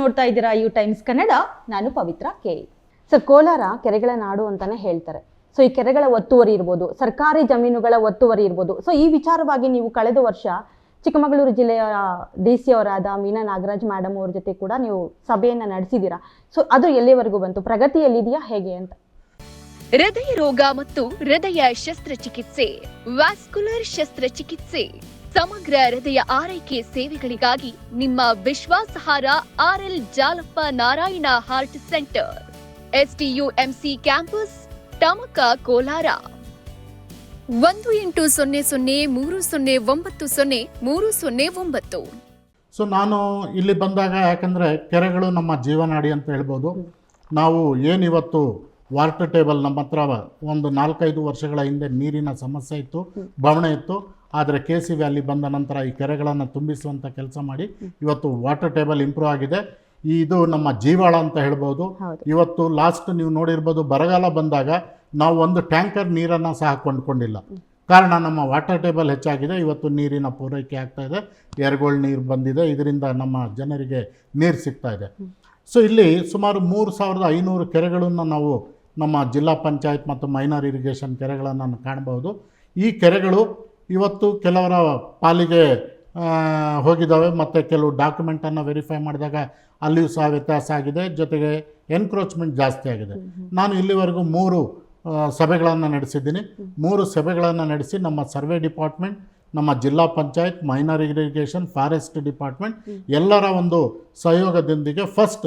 ನೋಡ್ತಾ ಇದ್ದೀರಾ you times Kannada ನಾನು ಪವಿತ್ರ ಕೆ. ಸರ್ ಕೋಲಾರ ಕೆರೆಗಳ ನಾಡು ಅಂತಾನೆ ಹೇಳ್ತಾರೆ. ಸೊ ಈ ಕೆರೆಗಳ ಒತ್ತುವರಿ ಇರ್ಬೋದು ಸರ್ಕಾರಿ ಜಮೀನುಗಳ ಒತ್ತುವರಿ ಇರ್ಬೋದು. ಸೊ ಈ ವಿಚಾರವಾಗಿ ನೀವು ಕಳೆದ ವರ್ಷ ಚಿಕ್ಕಮಗಳೂರು ಜಿಲ್ಲೆಯ ಡಿ ಸಿ ಅವರಾದ ಮೀನಾ ನಾಗರಾಜ್ ಮೇಡಮ್ ಅವ್ರ ಜೊತೆ ಕೂಡ ನೀವು ಸಭೆಯನ್ನ ನಡೆಸಿದ್ದೀರಾ? ಸೊ ಅದು ಎಲ್ಲಿವರೆಗೂ ಬಂತು? ಪ್ರಗತಿಯಲ್ಲಿದೆಯಾ ಹೇಗೆ ಅಂತ? ಹೃದಯ ರೋಗ ಮತ್ತು ಹೃದಯ ಶಸ್ತ್ರಚಿಕಿತ್ಸೆ ವಾಸ್ಕುಲರ್ ಶಸ್ತ್ರಚಿಕಿತ್ಸೆ. ಸಮಗ್ರ ಹೃದಯ ಆರೈಕೆ ಸೇವೆಗಳಿಗಾಗಿ ನಿಮ್ಮ ವಿಶ್ವಾಸಾರ್ಹ R L Jalappa Narayana heart centre. S T U M C campus, Tamaka Kolar. ಒಂದು ಎಂಟು ಸೊನ್ನೆ ಸೊನ್ನೆ ಮೂರು ಸೊನ್ನೆ ಒಂಬತ್ತು ಸೊನ್ನೆ ಮೂರು ಸೊನ್ನೆ ಒಂಬತ್ತು. ಸೊ ನಾನು ಇಲ್ಲಿ ಬಂದಾಗ ಯಾಕಂದ್ರೆ ಕೆರೆಗಳು ನಮ್ಮ ಜೀವನಾಡಿ ಅಂತ ಹೇಳ್ಬೋದು. ನಾವು ಏನಿವತ್ತು ವಾಟರ್ ಟೇಬಲ್ ನಮ್ಮ ಹತ್ರ ಒಂದು ನಾಲ್ಕೈದು ವರ್ಷಗಳ ಹಿಂದೆ ನೀರಿನ ಸಮಸ್ಯೆ ಇತ್ತು, ಬವಣೆ ಇತ್ತು. ಆದರೆ ಕೆ ಸಿ ವ್ಯಾಲಿ ಬಂದ ನಂತರ ಈ ಕೆರೆಗಳನ್ನು ತುಂಬಿಸುವಂಥ ಕೆಲಸ ಮಾಡಿ ಇವತ್ತು ವಾಟರ್ ಟೇಬಲ್ ಇಂಪ್ರೂವ್ ಆಗಿದೆ. ಇದು ನಮ್ಮ ಜೀವಾಳ ಅಂತ ಹೇಳ್ಬೋದು. ಇವತ್ತು ಲಾಸ್ಟ್ ನೀವು ನೋಡಿರ್ಬೋದು ಬರಗಾಲ ಬಂದಾಗ ನಾವು ಒಂದು ಟ್ಯಾಂಕರ್ ನೀರನ್ನು ಸಹ ಕೊಂಡ್ಕೊಂಡಿಲ್ಲ. ಕಾರಣ ನಮ್ಮ ವಾಟರ್ ಟೇಬಲ್ ಹೆಚ್ಚಾಗಿದೆ. ಇವತ್ತು ನೀರಿನ ಪೂರೈಕೆ ಆಗ್ತಾ ಇದೆ. ಎರಗೋಳ್ ನೀರು ಬಂದಿದೆ. ಇದರಿಂದ ನಮ್ಮ ಜನರಿಗೆ ನೀರು ಸಿಗ್ತಾ ಇದೆ. ಸೊ ಇಲ್ಲಿ ಸುಮಾರು ಮೂರು ಸಾವಿರದ ಐನೂರು ಕೆರೆಗಳನ್ನು ನಾವು ನಮ್ಮ ಜಿಲ್ಲಾ ಪಂಚಾಯತ್ ಮತ್ತು ಮೈನರ್ ಇರಿಗೇಷನ್ ಕೆರೆಗಳನ್ನು ಕಾಣಬಹುದು ಈ ಕೆರೆಗಳು ಇವತ್ತು ಕೆಲವರ ಪಾಲಿಗೆ ಹೋಗಿದ್ದಾವೆ. ಮತ್ತು ಕೆಲವು ಡಾಕ್ಯುಮೆಂಟನ್ನು ವೆರಿಫೈ ಮಾಡಿದಾಗ ಅಲ್ಲಿಯೂ ಸಹ ವ್ಯತ್ಯಾಸ ಆಗಿದೆ. ಜೊತೆಗೆ ಎನ್ಕ್ರೋಚ್ಮೆಂಟ್ ಜಾಸ್ತಿ ಆಗಿದೆ. ನಾನು ಇಲ್ಲಿವರೆಗೂ ಮೂರು ಸಭೆಗಳನ್ನು ನಡೆಸಿದ್ದೀನಿ. ಮೂರು ಸಭೆಗಳನ್ನು ನಡೆಸಿ ನಮ್ಮ ಸರ್ವೆ ಡಿಪಾರ್ಟ್ಮೆಂಟ್ ನಮ್ಮ Zilla Panchayat minor irrigation forest department ಎಲ್ಲರ ಒಂದು ಸಹಯೋಗದೊಂದಿಗೆ ಫಸ್ಟ್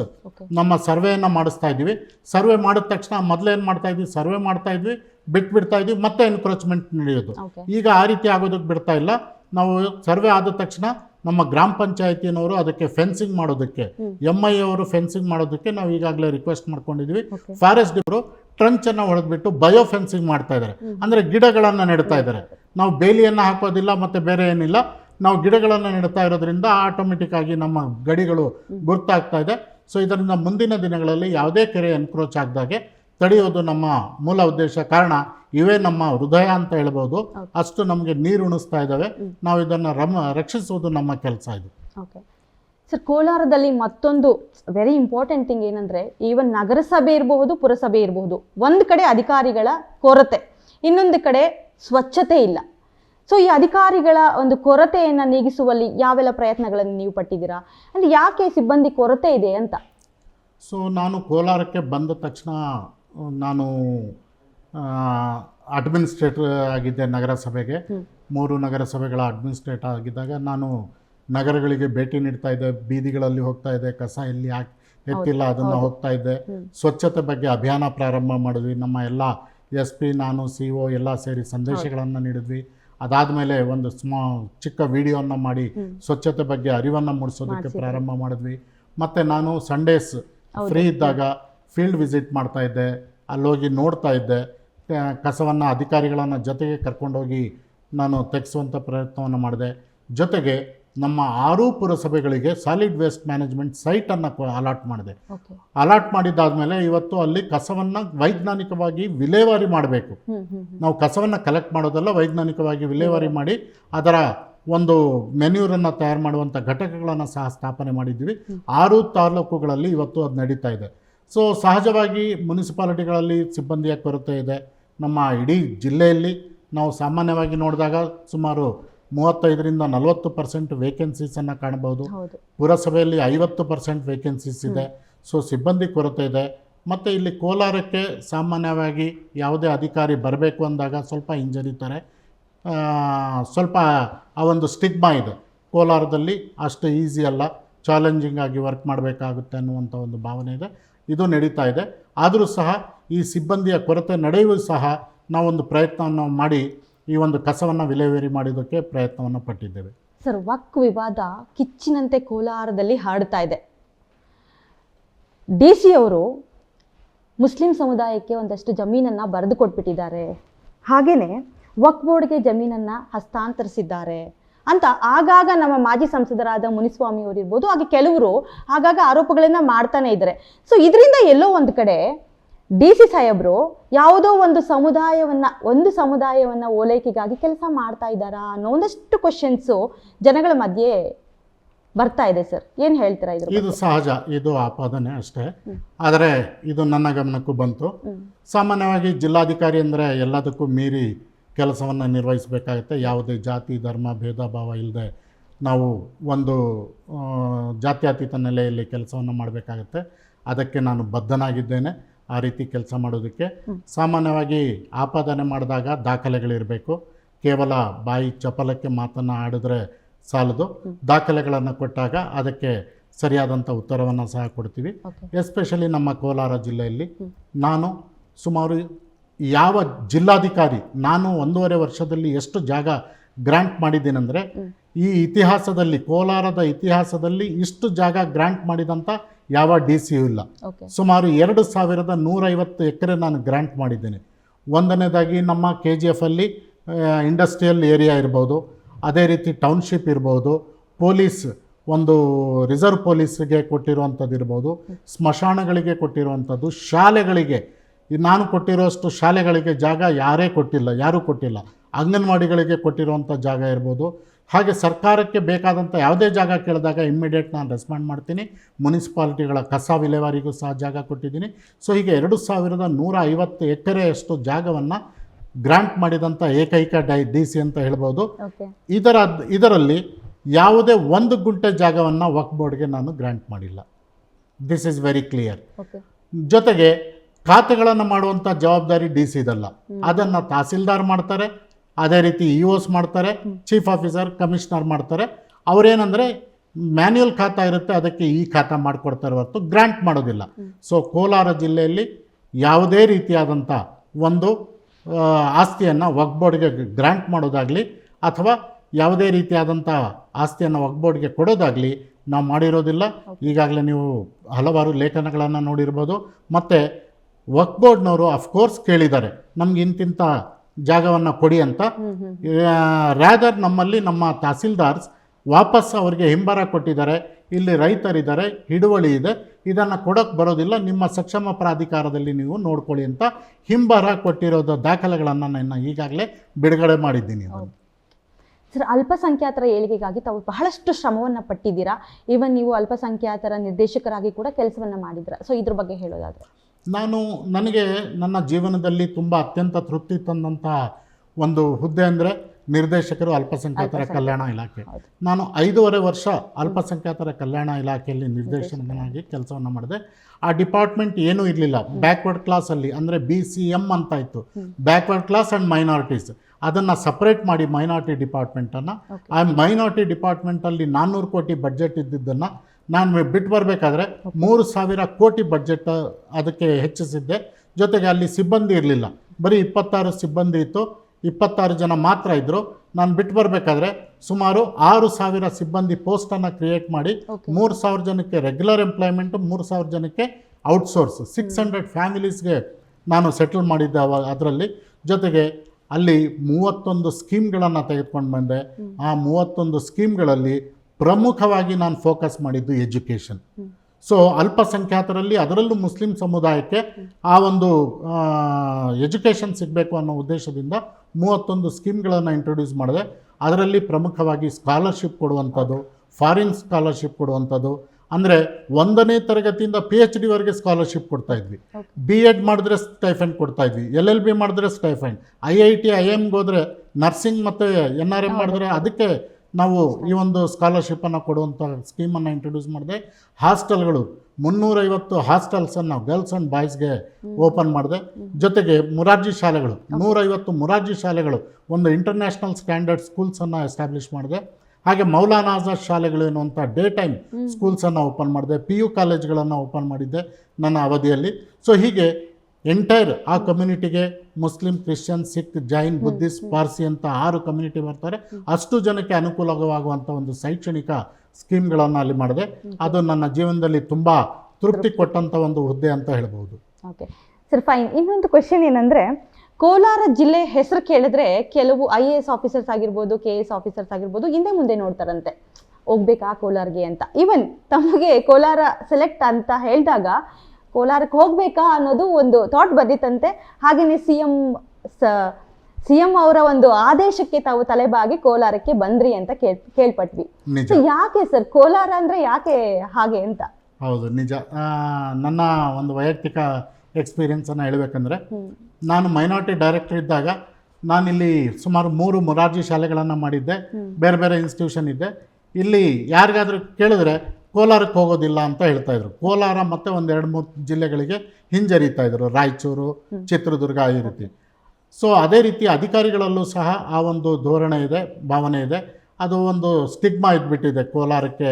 ನಮ್ಮ ಸರ್ವೆಯನ್ನು ಮಾಡಿಸ್ತಾ ಇದ್ದೀವಿ. ಸರ್ವೆ ಮಾಡಿದ ತಕ್ಷಣ ಮೊದಲೇನು ಮಾಡ್ತಾ ಇದ್ವಿ? ಸರ್ವೆ ಮಾಡ್ತಾ ಇದ್ವಿ. ಬಿಟ್ಬಿಡ್ತಾ ಇದೀವಿ ಮತ್ತೆ ಎನ್ಕ್ರೋಚ್ಮೆಂಟ್ ನಡೆಯೋದು. ಈಗ ಆ ರೀತಿ ಆಗೋದಕ್ಕೆ ಬಿಡ್ತಾ ಇಲ್ಲ. ನಾವು ಸರ್ವೆ ಆದ ತಕ್ಷಣ ನಮ್ಮ ಗ್ರಾಮ ಪಂಚಾಯತಿನವರು ಅದಕ್ಕೆ ಫೆನ್ಸಿಂಗ್ ಮಾಡೋದಕ್ಕೆ ಎಂ ಐ ಅವರು ಫೆನ್ಸಿಂಗ್ ಮಾಡೋದಕ್ಕೆ ನಾವು ಈಗಾಗಲೇ ರಿಕ್ವೆಸ್ಟ್ ಮಾಡ್ಕೊಂಡಿದ್ವಿ. ಫಾರೆಸ್ಟ್ ಇವರು ಟ್ರಂಚ್ ಟ್ರಂಚನ್ನು ಹೊಡೆದ್ಬಿಟ್ಟು ಬಯೋ ಫೆನ್ಸಿಂಗ್ ಮಾಡ್ತಾ ಇದ್ದಾರೆ. ಅಂದ್ರೆ ಗಿಡಗಳನ್ನು ನೆಡ್ತಾ ಇದ್ದಾರೆ. ನಾವು ಬೇಲಿಯನ್ನು ಹಾಕೋದಿಲ್ಲ ಮತ್ತೆ ಬೇರೆ ಏನಿಲ್ಲ. ನಾವು ಗಿಡಗಳನ್ನು ನೆಡ್ತಾ ಇರೋದ್ರಿಂದ ಆಟೋಮೆಟಿಕ್ ಆಗಿ ನಮ್ಮ ಗಡಿಗಳು ಗುರ್ತಾಗ್ತಾ ಇದೆ. ಸೊ ಇದರಿಂದ ಮುಂದಿನ ದಿನಗಳಲ್ಲಿ ಯಾವುದೇ ಕೆರೆ ಎನ್ಕ್ರೋಚ್ ಆಗದಾಗೆ ತಡೆಯೋದು ನಮ್ಮ ಮೂಲ ಉದ್ದೇಶ. ಕಾರಣ ಇವೇ ನಮ್ಮ ಹೃದಯ ಅಂತ ಹೇಳ್ಬೋದು. ಅಷ್ಟು ನಮಗೆ ನೀರು ಉಣಿಸ್ತಾ ಇದ್ದಾವೆ. ನಾವು ಇದನ್ನು ರಮ ರಕ್ಷಿಸುವುದು ನಮ್ಮ ಕೆಲಸ ಇದು. ಓಕೆ. ಸರ್ ಕೋಲಾರದಲ್ಲಿ ಮತ್ತೊಂದು ವೆರಿ ಇಂಪಾರ್ಟೆಂಟ್ ಥಿಂಗ್ ಏನಂದ್ರೆ ಈವನ್ ನಗರಸಭೆ ಇರಬಹುದು ಪುರಸಭೆ ಇರಬಹುದು ಒಂದು ಕಡೆ ಅಧಿಕಾರಿಗಳ ಕೊರತೆ ಇನ್ನೊಂದು ಕಡೆ ಸ್ವಚ್ಛತೆ ಇಲ್ಲ. ಸೊ ಈ ಅಧಿಕಾರಿಗಳ ಒಂದು ಕೊರತೆಯನ್ನು ನೀಗಿಸುವಲ್ಲಿ ಯಾವೆಲ್ಲ ಪ್ರಯತ್ನಗಳನ್ನು ನೀವು ಪಟ್ಟಿದ್ದೀರಾ? ಅಂದ್ರೆ ಯಾಕೆ ಸಿಬ್ಬಂದಿ ಕೊರತೆ ಇದೆ ಅಂತ? ಸೊ ನಾನು ಕೋಲಾರಕ್ಕೆ ಬಂದ ತಕ್ಷಣ ನಾನು ಅಡ್ಮಿನಿಸ್ಟ್ರೇಟರ್ ಆಗಿದ್ದೆ ನಗರಸಭೆಗೆ. ಮೂರು ನಗರಸಭೆಗಳ ಅಡ್ಮಿನಿಸ್ಟ್ರೇಟರ್ ಆಗಿದ್ದಾಗ ನಾನು ನಗರಗಳಿಗೆ ಭೇಟಿ ನೀಡ್ತಾ ಇದ್ದೆ. ಬೀದಿಗಳಲ್ಲಿ ಹೋಗ್ತಾ ಇದ್ದೆ. ಕಸ ಎಲ್ಲಿ ಹಾಕಿ ಎತ್ತಿಲ್ಲ ಅದನ್ನು ಹೋಗ್ತಾ ಇದ್ದೆ. ಸ್ವಚ್ಛತೆ ಬಗ್ಗೆ ಅಭಿಯಾನ ಪ್ರಾರಂಭ ಮಾಡಿದ್ವಿ. ನಮ್ಮ ಎಲ್ಲ ಎಸ್ ಪಿ ನಾನು ಸಿ ಒ ಎಲ್ಲ ಸೇರಿ ಸಂದೇಶಗಳನ್ನು ನೀಡಿದ್ವಿ. ಅದಾದಮೇಲೆ ಒಂದು ಸ್ಮಾ ಚಿಕ್ಕ ವಿಡಿಯೋನ ಮಾಡಿ ಸ್ವಚ್ಛತೆ ಬಗ್ಗೆ ಅರಿವನ್ನು ಮೂಡಿಸೋದಕ್ಕೆ ಪ್ರಾರಂಭ ಮಾಡಿದ್ವಿ. ಮತ್ತು ನಾನು ಸಂಡೇಸ್ ಫ್ರೀ ಇದ್ದಾಗ ಫೀಲ್ಡ್ ವಿಸಿಟ್ ಮಾಡ್ತಾ ಇದ್ದೆ. ಅಲ್ಲೋಗಿ ನೋಡ್ತಾ ಇದ್ದೆ. ಕಸವನ್ನು ಅಧಿಕಾರಿಗಳನ್ನು ಜೊತೆಗೆ ಕರ್ಕೊಂಡೋಗಿ ನಾನು ತೆಗೆಸುವಂಥ ಪ್ರಯತ್ನವನ್ನು ಮಾಡಿದೆ. ಜೊತೆಗೆ ನಮ್ಮ ಆರು ಪುರಸಭೆಗಳಿಗೆ ಸಾಲಿಡ್ ವೇಸ್ಟ್ ಮ್ಯಾನೇಜ್ಮೆಂಟ್ ಸೈಟನ್ನು ಅಲಾಟ್ ಮಾಡಿದೆ. ಅಲಾಟ್ ಮಾಡಿದ್ದಾದಮೇಲೆ ಇವತ್ತು ಅಲ್ಲಿ ಕಸವನ್ನು ವೈಜ್ಞಾನಿಕವಾಗಿ ವಿಲೇವಾರಿ ಮಾಡಬೇಕು. ನಾವು ಕಸವನ್ನು ಕಲೆಕ್ಟ್ ಮಾಡೋದಲ್ಲ ವೈಜ್ಞಾನಿಕವಾಗಿ ವಿಲೇವಾರಿ ಮಾಡಿ ಅದರ ಒಂದು ಮೆನ್ಯೂರನ್ನು ತಯಾರು ಮಾಡುವಂಥ ಘಟಕಗಳನ್ನು ಸಹ ಸ್ಥಾಪನೆ ಮಾಡಿದ್ದೀವಿ. ಆರು ತಾಲೂಕುಗಳಲ್ಲಿ ಇವತ್ತು ಅದು ನಡೀತಾ ಇದೆ. ಸೊ ಸಹಜವಾಗಿ ಮುನ್ಸಿಪಾಲಿಟಿಗಳಲ್ಲಿ ಸಿಬ್ಬಂದಿಯ ಕೊರತೆ ಇದೆ? ನಮ್ಮ ಇಡೀ ಜಿಲ್ಲೆಯಲ್ಲಿ ನಾವು ಸಾಮಾನ್ಯವಾಗಿ ನೋಡಿದಾಗ ಸುಮಾರು ಮೂವತ್ತೈದರಿಂದ ನಲವತ್ತು ಪರ್ಸೆಂಟ್ ವೇಕೆನ್ಸೀಸನ್ನು ಕಾಣಬಹುದು. ಪುರಸಭೆಯಲ್ಲಿ ಐವತ್ತು ಪರ್ಸೆಂಟ್ ವೇಕೆನ್ಸೀಸ್ ಇದೆ. ಸೊ ಸಿಬ್ಬಂದಿ ಕೊರತೆ ಇದೆ. ಮತ್ತು ಇಲ್ಲಿ ಕೋಲಾರಕ್ಕೆ ಸಾಮಾನ್ಯವಾಗಿ ಯಾವುದೇ ಅಧಿಕಾರಿ ಬರಬೇಕು ಅಂದಾಗ ಸ್ವಲ್ಪ ಹಿಂಜರಿತಾರೆ. ಸ್ವಲ್ಪ ಆ ಒಂದು ಸ್ಟಿಗ್ಮಾ ಇದೆ. ಕೋಲಾರದಲ್ಲಿ ಅಷ್ಟು ಈಸಿ ಅಲ್ಲ. ಚಾಲೆಂಜಿಂಗ್ ಆಗಿ ವರ್ಕ್ ಮಾಡಬೇಕಾಗುತ್ತೆ ಅನ್ನುವಂಥ ಒಂದು ಭಾವನೆ ಇದೆ. ಇದು ನಡೀತಾ ಇದೆ. ಆದರೂ ಸಹ ಈ ಸಿಬ್ಬಂದಿಯ ಕೊರತೆ ನಡೆಯುವ ಸಹ ನಾವೊಂದು ಪ್ರಯತ್ನವನ್ನು ಮಾಡಿ ಈ ಒಂದು ಕಸವನ್ನು ವಿಲೇವಾರಿ ಮಾಡೋದಕ್ಕೆ ಪ್ರಯತ್ನವನ್ನು ಪಟ್ಟಿದ್ದೇವೆ. ಸರ್, ವಕ್ ವಿವಾದ ಕಿಚ್ಚಿನಂತೆ ಕೋಲಾರದಲ್ಲಿ ಹಾಡ್ತಾ ಇದೆ. ಡಿ ಸಿ ಅವರು ಮುಸ್ಲಿಂ ಸಮುದಾಯಕ್ಕೆ ಒಂದಷ್ಟು ಜಮೀನನ್ನು ಬರೆದು ಕೊಟ್ಬಿಟ್ಟಿದ್ದಾರೆ. ಹಾಗೆಯೇ ವಕ್ ಬೋರ್ಡ್ಗೆ ಜಮೀನನ್ನು ಹಸ್ತಾಂತರಿಸಿದ್ದಾರೆ. ಅಂತ ಆಗಾಗ ನಮ್ಮ ಮಾಜಿ ಸಂಸದರಾದ ಮುನಿಸ್ವಾಮಿ ಅವರು ಇರ್ಬೋದು ಹಾಗೆ ಕೆಲವರು ಆಗಾಗ ಆರೋಪಗಳನ್ನ ಮಾಡ್ತಾನೆ ಇದ್ದಾರೆ. ಸೊ ಇದರಿಂದ ಎಲ್ಲೋ ಒಂದು ಕಡೆ ಡಿ ಸಿ ಸಾಹೇಬ್ರು ಯಾವುದೋ ಒಂದು ಸಮುದಾಯವನ್ನ ಒಂದು ಸಮುದಾಯವನ್ನ ಓಲೈಕೆಗಾಗಿ ಕೆಲಸ ಮಾಡ್ತಾ ಇದ್ದಾರಾ ಅನ್ನೋ ಒಂದಷ್ಟು ಕ್ವಶನ್ಸು ಜನಗಳ ಮಧ್ಯೆ ಬರ್ತಾ ಇದೆ ಸರ್. ಏನು ಹೇಳ್ತೀರಾ ಇದು ಇದು ಸಹಜ ಇದು ಆಪಾದನೆ ಅಷ್ಟೇ. ಆದರೆ ಇದು ನನ್ನ ಗಮನಕ್ಕೂ ಬಂತು. ಸಾಮಾನ್ಯವಾಗಿ ಜಿಲ್ಲಾಧಿಕಾರಿ ಅಂದರೆ ಎಲ್ಲದಕ್ಕೂ ಮೀರಿ ಕೆಲಸವನ್ನು ನಿರ್ವಹಿಸಬೇಕಾಗುತ್ತೆ. ಯಾವುದೇ ಜಾತಿ ಧರ್ಮ ಭೇದ ಭಾವ ಇಲ್ಲದೆ ನಾವು ಒಂದು ಜಾತ್ಯತೀತ ನೆಲೆಯಲ್ಲಿ ಕೆಲಸವನ್ನು ಮಾಡಬೇಕಾಗತ್ತೆ. ಅದಕ್ಕೆ ನಾನು ಬದ್ಧನಾಗಿದ್ದೇನೆ. ಆ ರೀತಿ ಕೆಲಸ ಮಾಡೋದಕ್ಕೆ ಸಾಮಾನ್ಯವಾಗಿ ಆಪಾದನೆ ಮಾಡಿದಾಗ ದಾಖಲೆಗಳಿರಬೇಕು. ಕೇವಲ ಬಾಯಿ ಚಪಲಕ್ಕೆ ಮಾತನ್ನು ಆಡಿದ್ರೆ ಸಾಲದು. ದಾಖಲೆಗಳನ್ನು ಕೊಟ್ಟಾಗ ಅದಕ್ಕೆ ಸರಿಯಾದಂಥ ಉತ್ತರವನ್ನು ಸಹ ಕೊಡ್ತೀವಿ. ಎಸ್ಪೆಷಲಿ ನಮ್ಮ ಕೋಲಾರ ಜಿಲ್ಲೆಯಲ್ಲಿ ನಾನು ಸುಮಾರು ಯಾವ ಜಿಲ್ಲಾಧಿಕಾರಿ ನಾನು ಒಂದೂವರೆ ವರ್ಷದಲ್ಲಿ ಎಷ್ಟು ಜಾಗ ಗ್ರ್ಯಾಂಟ್ ಮಾಡಿದ್ದೀನೆಂದರೆ ಈ ಇತಿಹಾಸದಲ್ಲಿ ಕೋಲಾರದ ಇತಿಹಾಸದಲ್ಲಿ ಇಷ್ಟು ಜಾಗ ಗ್ರ್ಯಾಂಟ್ ಮಾಡಿದಂಥ ಯಾವ ಡಿ ಸಿ ಇಲ್ಲ. ಸುಮಾರು ಎರಡು ಸಾವಿರದ ನೂರೈವತ್ತು ಎಕರೆ ನಾನು ಗ್ರ್ಯಾಂಟ್ ಮಾಡಿದ್ದೇನೆ. ಒಂದನೇದಾಗಿ ನಮ್ಮ ಕೆ ಜಿ ಎಫಲ್ಲಿ ಇಂಡಸ್ಟ್ರಿಯಲ್ ಏರಿಯಾ ಇರ್ಬೋದು ಅದೇ ರೀತಿ ಟೌನ್ಶಿಪ್ ಇರ್ಬೋದು ಪೊಲೀಸ್ ಒಂದು ರಿಸರ್ವ್ ಪೊಲೀಸ್ಗೆ ಕೊಟ್ಟಿರುವಂಥದ್ದು ಇರ್ಬೋದು ಸ್ಮಶಾನಗಳಿಗೆ ಕೊಟ್ಟಿರುವಂಥದ್ದು ಶಾಲೆಗಳಿಗೆ ನಾನು ಕೊಟ್ಟಿರೋಷ್ಟು ಶಾಲೆಗಳಿಗೆ ಜಾಗ ಯಾರೇ ಕೊಟ್ಟಿಲ್ಲ ಯಾರೂ ಕೊಟ್ಟಿಲ್ಲ. ಅಂಗನವಾಡಿಗಳಿಗೆ ಕೊಟ್ಟಿರುವಂಥ ಜಾಗ ಇರ್ಬೋದು. ಹಾಗೆ ಸರ್ಕಾರಕ್ಕೆ ಬೇಕಾದಂಥ ಯಾವುದೇ ಜಾಗ ಕೇಳಿದಾಗ ಇಮ್ಮಿಡಿಯೇಟ್ ನಾನು ರೆಸ್ಪಾಂಡ್ ಮಾಡ್ತೀನಿ. ಮುನ್ಸಿಪಾಲಿಟಿಗಳ ಕಸ ವಿಲೇವಾರಿಗೂ ಸಹ ಜಾಗ ಕೊಟ್ಟಿದ್ದೀನಿ. ಸೊ ಹೀಗೆ ಎರಡು ಸಾವಿರದ ನೂರ ಐವತ್ತು ಎಕರೆಯಷ್ಟು ಜಾಗವನ್ನು ಗ್ರಾಂಟ್ ಮಾಡಿದಂಥ ಏಕೈಕ ಡೈ ಡಿ ಸಿ ಅಂತ ಹೇಳ್ಬೋದು. ಇದರ ಇದರಲ್ಲಿ ಯಾವುದೇ ಒಂದು ಗುಂಟೆ ಜಾಗವನ್ನು ವಕ್ ಬೋರ್ಡ್ಗೆ ನಾನು ಗ್ರಾಂಟ್ ಮಾಡಿಲ್ಲ. ದಿಸ್ ಈಸ್ ವೆರಿ ಕ್ಲಿಯರ್ ಜೊತೆಗೆ ಖಾತೆಗಳನ್ನು ಮಾಡುವಂಥ ಜವಾಬ್ದಾರಿ ಡಿ ಸಿದಲ್ಲ ಅದನ್ನು ತಹಸೀಲ್ದಾರ್ ಮಾಡ್ತಾರೆ ಅದೇ ರೀತಿ ಇ ಓಸ್ ಮಾಡ್ತಾರೆ ಚೀಫ್ ಆಫೀಸರ್ ಕಮಿಷನರ್ ಮಾಡ್ತಾರೆ. ಅವರೇನಂದರೆ ಮ್ಯಾನ್ಯುಯಲ್ ಖಾತಾ ಇರುತ್ತೆ ಅದಕ್ಕೆ ಈ ಖಾತಾ ಮಾಡಿಕೊಡ್ತಾರೆ ಹೊರತು ಗ್ರ್ಯಾಂಟ್ ಮಾಡೋದಿಲ್ಲ. ಸೊ ಕೋಲಾರ ಜಿಲ್ಲೆಯಲ್ಲಿ ಯಾವುದೇ ರೀತಿಯಾದಂಥ ಒಂದು ಆಸ್ತಿಯನ್ನು ವಕ್ಬೋರ್ಡ್ಗೆ ಗ್ರ್ಯಾಂಟ್ ಮಾಡೋದಾಗಲಿ ಅಥವಾ ಯಾವುದೇ ರೀತಿಯಾದಂಥ ಆಸ್ತಿಯನ್ನು ವಕ್ಬೋರ್ಡ್ಗೆ ಕೊಡೋದಾಗಲಿ ನಾವು ಮಾಡಿರೋದಿಲ್ಲ. ಈಗಾಗಲೇ ನೀವು ಹಲವಾರು ಲೇಖನಗಳನ್ನು ನೋಡಿರ್ಬೋದು. ಮತ್ತು ವಕ್ ಬೋರ್ಡ್ನವರು ಅಫ್ಕೋರ್ಸ್ ಕೇಳಿದ್ದಾರೆ. ನಮ್ಗೆ ಇಂತಿಂಥ ಜಾಗವನ್ನು ಕೊಡಿ ಅಂತ. ರ್ಯಾದರ್ ನಮ್ಮಲ್ಲಿ ನಮ್ಮ ತಹಸೀಲ್ದಾರ್ಸ್ ವಾಪಸ್ ಅವರಿಗೆ ಹಿಂಬರ ಕೊಟ್ಟಿದ್ದಾರೆ. ಇಲ್ಲಿ ರೈತರಿದ್ದಾರೆ ಹಿಡುವಳಿ ಇದೆ. ಇದನ್ನು ಕೊಡೋಕ್ಕೆ ಬರೋದಿಲ್ಲ. ನಿಮ್ಮ ಸಕ್ಷಮ ಪ್ರಾಧಿಕಾರದಲ್ಲಿ ನೀವು ನೋಡ್ಕೊಳ್ಳಿ ಅಂತ ಹಿಂಬರ ಕೊಟ್ಟಿರೋದು ದಾಖಲೆಗಳನ್ನು ನಾನು ಈಗಾಗಲೇ ಬಿಡುಗಡೆ ಮಾಡಿದ್ದೀನಿ. ಸರ್ ಅಲ್ಪಸಂಖ್ಯಾತರ ಏಳಿಗೆಗಾಗಿ ತಾವು ಬಹಳಷ್ಟು ಶ್ರಮವನ್ನು ಪಟ್ಟಿದ್ದೀರಾ? ಈವನ್ ನೀವು ಅಲ್ಪಸಂಖ್ಯಾತರ ನಿರ್ದೇಶಕರಾಗಿ ಕೂಡ ಕೆಲಸವನ್ನು ಮಾಡಿದ್ದೀರಾ? ಸೊ ಇದ್ರ ಬಗ್ಗೆ ಹೇಳೋದಾದ್ರೆ. ನಾನು ನನಗೆ ನನ್ನ ಜೀವನದಲ್ಲಿ ತುಂಬ ಅತ್ಯಂತ ತೃಪ್ತಿ ತಂದಂತಹ ಒಂದು ಹುದ್ದೆ ಅಂದರೆ ನಿರ್ದೇಶಕರು ಅಲ್ಪಸಂಖ್ಯಾತರ ಕಲ್ಯಾಣ ಇಲಾಖೆ. ನಾನು ಐದೂವರೆ ವರ್ಷ ಅಲ್ಪಸಂಖ್ಯಾತರ ಕಲ್ಯಾಣ ಇಲಾಖೆಯಲ್ಲಿ ನಿರ್ದೇಶಕನಾಗಿ ಕೆಲಸವನ್ನು ಮಾಡಿದೆ. ಆ ಡಿಪಾರ್ಟ್ಮೆಂಟ್ ಏನೂ ಇರಲಿಲ್ಲ. ಬ್ಯಾಕ್ವರ್ಡ್ ಕ್ಲಾಸಲ್ಲಿ ಅಂದರೆ ಬಿ ಸಿ ಎಂ ಅಂತ ಇತ್ತು. Backward class and minorities. ಅದನ್ನು ಸಪ್ರೇಟ್ ಮಾಡಿ ಮೈನಾರಿಟಿ ಡಿಪಾರ್ಟ್ಮೆಂಟನ್ನು. ಆ ಮೈನಾರಿಟಿ ಡಿಪಾರ್ಟ್ಮೆಂಟಲ್ಲಿ ನಾನ್ನೂರು ಕೋಟಿ ಬಡ್ಜೆಟ್ ಇದ್ದಿದ್ದನ್ನು ನಾನು ಬಿಟ್ಟು ಬರಬೇಕಾದ್ರೆ ಮೂರು ಸಾವಿರ ಕೋಟಿ ಬಡ್ಜೆಟ್ ಅದಕ್ಕೆ ಹೆಚ್ಚಿಸಿದ್ದೆ. ಜೊತೆಗೆ ಅಲ್ಲಿ ಸಿಬ್ಬಂದಿ ಇರಲಿಲ್ಲ. ಬರೀ ಇಪ್ಪತ್ತಾರು ಸಿಬ್ಬಂದಿ ಇತ್ತು. ಇಪ್ಪತ್ತಾರು ಜನ ಮಾತ್ರ ಇದ್ದರು ನಾನು ಬಿಟ್ಟು ಬರಬೇಕಾದ್ರೆ ಸುಮಾರು ಆರು ಸಾವಿರ ಸಿಬ್ಬಂದಿ ಪೋಸ್ಟನ್ನು ಕ್ರಿಯೇಟ್ ಮಾಡಿ. ಮೂರು ಸಾವಿರ ಜನಕ್ಕೆ ರೆಗ್ಯುಲರ್ ಎಂಪ್ಲಾಯ್ಮೆಂಟು ಮೂರು ಸಾವಿರ ಜನಕ್ಕೆ ಔಟ್ಸೋರ್ಸ್ ಸಿಕ್ಸ್ ಹಂಡ್ರೆಡ್ ಫ್ಯಾಮಿಲೀಸ್ಗೆ ನಾನು ಸೆಟಲ್ ಮಾಡಿದ್ದೆ ಅವಾಗ ಅದರಲ್ಲಿ. ಜೊತೆಗೆ ಅಲ್ಲಿ ಮೂವತ್ತೊಂದು ಸ್ಕೀಮ್ಗಳನ್ನು ತೆಗೆದುಕೊಂಡು ಬಂದೆ. ಆ ಮೂವತ್ತೊಂದು ಸ್ಕೀಮ್ಗಳಲ್ಲಿ ಪ್ರಮುಖವಾಗಿ ನಾನು ಫೋಕಸ್ ಮಾಡಿದ್ದು ಎಜುಕೇಷನ್ ಸೊ ಅಲ್ಪಸಂಖ್ಯಾತರಲ್ಲಿ ಅದರಲ್ಲೂ ಮುಸ್ಲಿಂ ಸಮುದಾಯಕ್ಕೆ ಆ ಒಂದು ಎಜುಕೇಷನ್ ಸಿಗಬೇಕು ಅನ್ನೋ ಉದ್ದೇಶದಿಂದ ಮೂವತ್ತೊಂದು ಸ್ಕೀಮ್ಗಳನ್ನು ಇಂಟ್ರೊಡ್ಯೂಸ್ ಮಾಡಿದೆ. ಅದರಲ್ಲಿ ಪ್ರಮುಖವಾಗಿ ಸ್ಕಾಲರ್ಶಿಪ್ ಕೊಡುವಂಥದ್ದು ಫಾರಿನ್ ಸ್ಕಾಲರ್ಶಿಪ್ ಕೊಡುವಂಥದ್ದು. ಅಂದರೆ ಒಂದನೇ ತರಗತಿಯಿಂದ ಪಿ ಎಚ್ ಡಿವರೆಗೆ ಸ್ಕಾಲರ್ಶಿಪ್ ಕೊಡ್ತಾ ಇದ್ವಿ. ಬಿ ಎಡ್ ಮಾಡಿದ್ರೆ ಸ್ಟೈಫೆಂಡ್ ಕೊಡ್ತಾ ಇದ್ವಿ. ಎಲ್ ಎಲ್ ಬಿ ಮಾಡಿದ್ರೆ stipend I I T I ಎಮ್ಗೆ ಹೋದರೆ ನರ್ಸಿಂಗ್ ಮತ್ತು ಎನ್ ಆರ್ ಎಂ ಮಾಡಿದ್ರೆ ಅದಕ್ಕೆ ನಾವು ಈ ಒಂದು ಸ್ಕಾಲರ್ಶಿಪ್ಪನ್ನು ಕೊಡುವಂಥ ಸ್ಕೀಮನ್ನು ಇಂಟ್ರೊಡ್ಯೂಸ್ ಮಾಡಿದೆ. ಹಾಸ್ಟೆಲ್ಗಳು ಮುನ್ನೂರೈವತ್ತು ಹಾಸ್ಟೆಲ್ಸನ್ನು ಗರ್ಲ್ಸ್ ಆ್ಯಂಡ್ ಬಾಯ್ಸ್ಗೆ ಓಪನ್ ಮಾಡಿದೆ. ಜೊತೆಗೆ ಮುರಾರ್ಜಿ ಶಾಲೆಗಳು ನೂರೈವತ್ತು ಮುರಾರ್ಜಿ ಶಾಲೆಗಳು ಒಂದು ಇಂಟರ್ನ್ಯಾಷನಲ್ ಸ್ಟ್ಯಾಂಡರ್ಡ್ ಸ್ಕೂಲ್ಸನ್ನು ಎಸ್ಟಾಬ್ಲಿಷ್ ಮಾಡಿದೆ. ಹಾಗೆ ಮೌಲಾನಾ ಆಜಾದ್ ಶಾಲೆಗಳು ಎನ್ನುವಂಥ ಡೇ ಟೈಮ್ ಸ್ಕೂಲ್ಸನ್ನು ಓಪನ್ ಮಾಡಿದೆ. ಪಿ ಯು ಕಾಲೇಜ್ಗಳನ್ನು ಓಪನ್ ಮಾಡಿದ್ದೆ ನನ್ನ ಅವಧಿಯಲ್ಲಿ. ಸೊ ಹೀಗೆ ಎಂಟೈರ್ ಆ ಕಮ್ಯುನಿಟಿಗೆ Muslim Christian Sikh Jain Buddhist Parsi ಅಂತ ಆರು ಕಮ್ಯುನಿಟಿ ಬರ್ತಾರೆ. ಅಷ್ಟು ಜನಕ್ಕೆ ಅನುಕೂಲವಾಗುವಂಥ ಒಂದು ಶೈಕ್ಷಣಿಕ ಸ್ಕೀಮ್ಗಳನ್ನು ಅಲ್ಲಿ ಮಾಡಿದೆ. ಅದು ನನ್ನ ಜೀವನದಲ್ಲಿ ತುಂಬ ತೃಪ್ತಿ ಕೊಟ್ಟಂಥ ಒಂದು ಹುದ್ದೆ ಅಂತ ಹೇಳ್ಬೋದು. ಓಕೆ. ಸರ್ ಫೈನ್ ಇನ್ನೊಂದು ಕ್ವೆಶನ್ ಏನಂದ್ರೆ ಕೋಲಾರ ಜಿಲ್ಲೆ ಹೆಸರು ಕೇಳಿದ್ರೆ ಕೆಲವು ಐ ಎ ಎಸ್ ಆಫೀಸರ್ಸ್ ಆಗಿರ್ಬೋದು ಕೆ ಎಸ್ ಆಫೀಸರ್ಸ್ ಆಗಿರ್ಬೋದು ಹಿಂದೆ ಮುಂದೆ ನೋಡ್ತಾರಂತೆ. ಹೋಗ್ಬೇಕಾ ಕೋಲಾರ್ಗೆ ಅಂತ? ಈವನ್ ತಮಗೆ ಕೋಲಾರ ಸೆಲೆಕ್ಟ್ ಅಂತ ಹೇಳಿದಾಗ ಕೋಲಾರಕ್ಕೆ ಹೋಗ್ಬೇಕಾ ಅನ್ನೋದು ಒಂದು ಥಾಟ್ ಬಂದಿತ್ತಂತೆ. ಹಾಗೆಯೇ ಸಿ ಎಂ ಸಿ ಎಂ ಅವರ ಒಂದು ಆದೇಶಕ್ಕೆ ತಾವು ತಲೆಬಾಗಿ ಕೋಲಾರಕ್ಕೆ ಬಂದ್ರಿ ಅಂತ ಕೇಳ್ ಕೇಳ್ಪಟ್ವಿ. ನಿಜ. ಸೊ ಯಾಕೆ ಸರ್? ಕೋಲಾರ ಅಂದ್ರೆ ಯಾಕೆ ಹಾಗೆ ಅಂತ? ಹೌದು ನಿಜ. ಆ, ನನ್ನ ಒಂದು ವೈಯಕ್ತಿಕ ಎಕ್ಸ್ಪೀರಿಯನ್ಸನ್ನು ಹೇಳ್ಬೇಕಂದ್ರೆ ನಾನು ಮೈನಾರಿಟಿ ಡೈರೆಕ್ಟರ್ ಇದ್ದಾಗ ನಾನಿಲ್ಲಿ ಸುಮಾರು ಮೂರು ಮೊರಾರ್ಜಿ ಶಾಲೆಗಳನ್ನು ಮಾಡಿದ್ದೆ. ಬೇರೆ ಬೇರೆ ಇನ್ಸ್ಟಿಟ್ಯೂಷನ್ ಇದ್ದೆ. ಇಲ್ಲಿ ಯಾರಿಗಾದರೂ ಕೇಳಿದ್ರೆ ಕೋಲಾರಕ್ಕೆ ಹೋಗೋದಿಲ್ಲ ಅಂತ ಹೇಳ್ತಾ ಇದ್ರು. ಕೋಲಾರ ಮತ್ತು ಒಂದು ಎರಡು ಮೂರು ಜಿಲ್ಲೆಗಳಿಗೆ ಹಿಂಜರಿತಾ ಇದ್ರು. ರಾಯಚೂರು ಚಿತ್ರದುರ್ಗ ಈ ರೀತಿ. ಸೊ ಅದೇ ರೀತಿ ಅಧಿಕಾರಿಗಳಲ್ಲೂ ಸಹ ಆ ಒಂದು ಧೋರಣೆ ಇದೆ ಭಾವನೆ ಇದೆ. ಅದು ಒಂದು ಸ್ಟಿಗ್ಮಾ ಇದ್ಬಿಟ್ಟಿದೆ. ಕೋಲಾರಕ್ಕೆ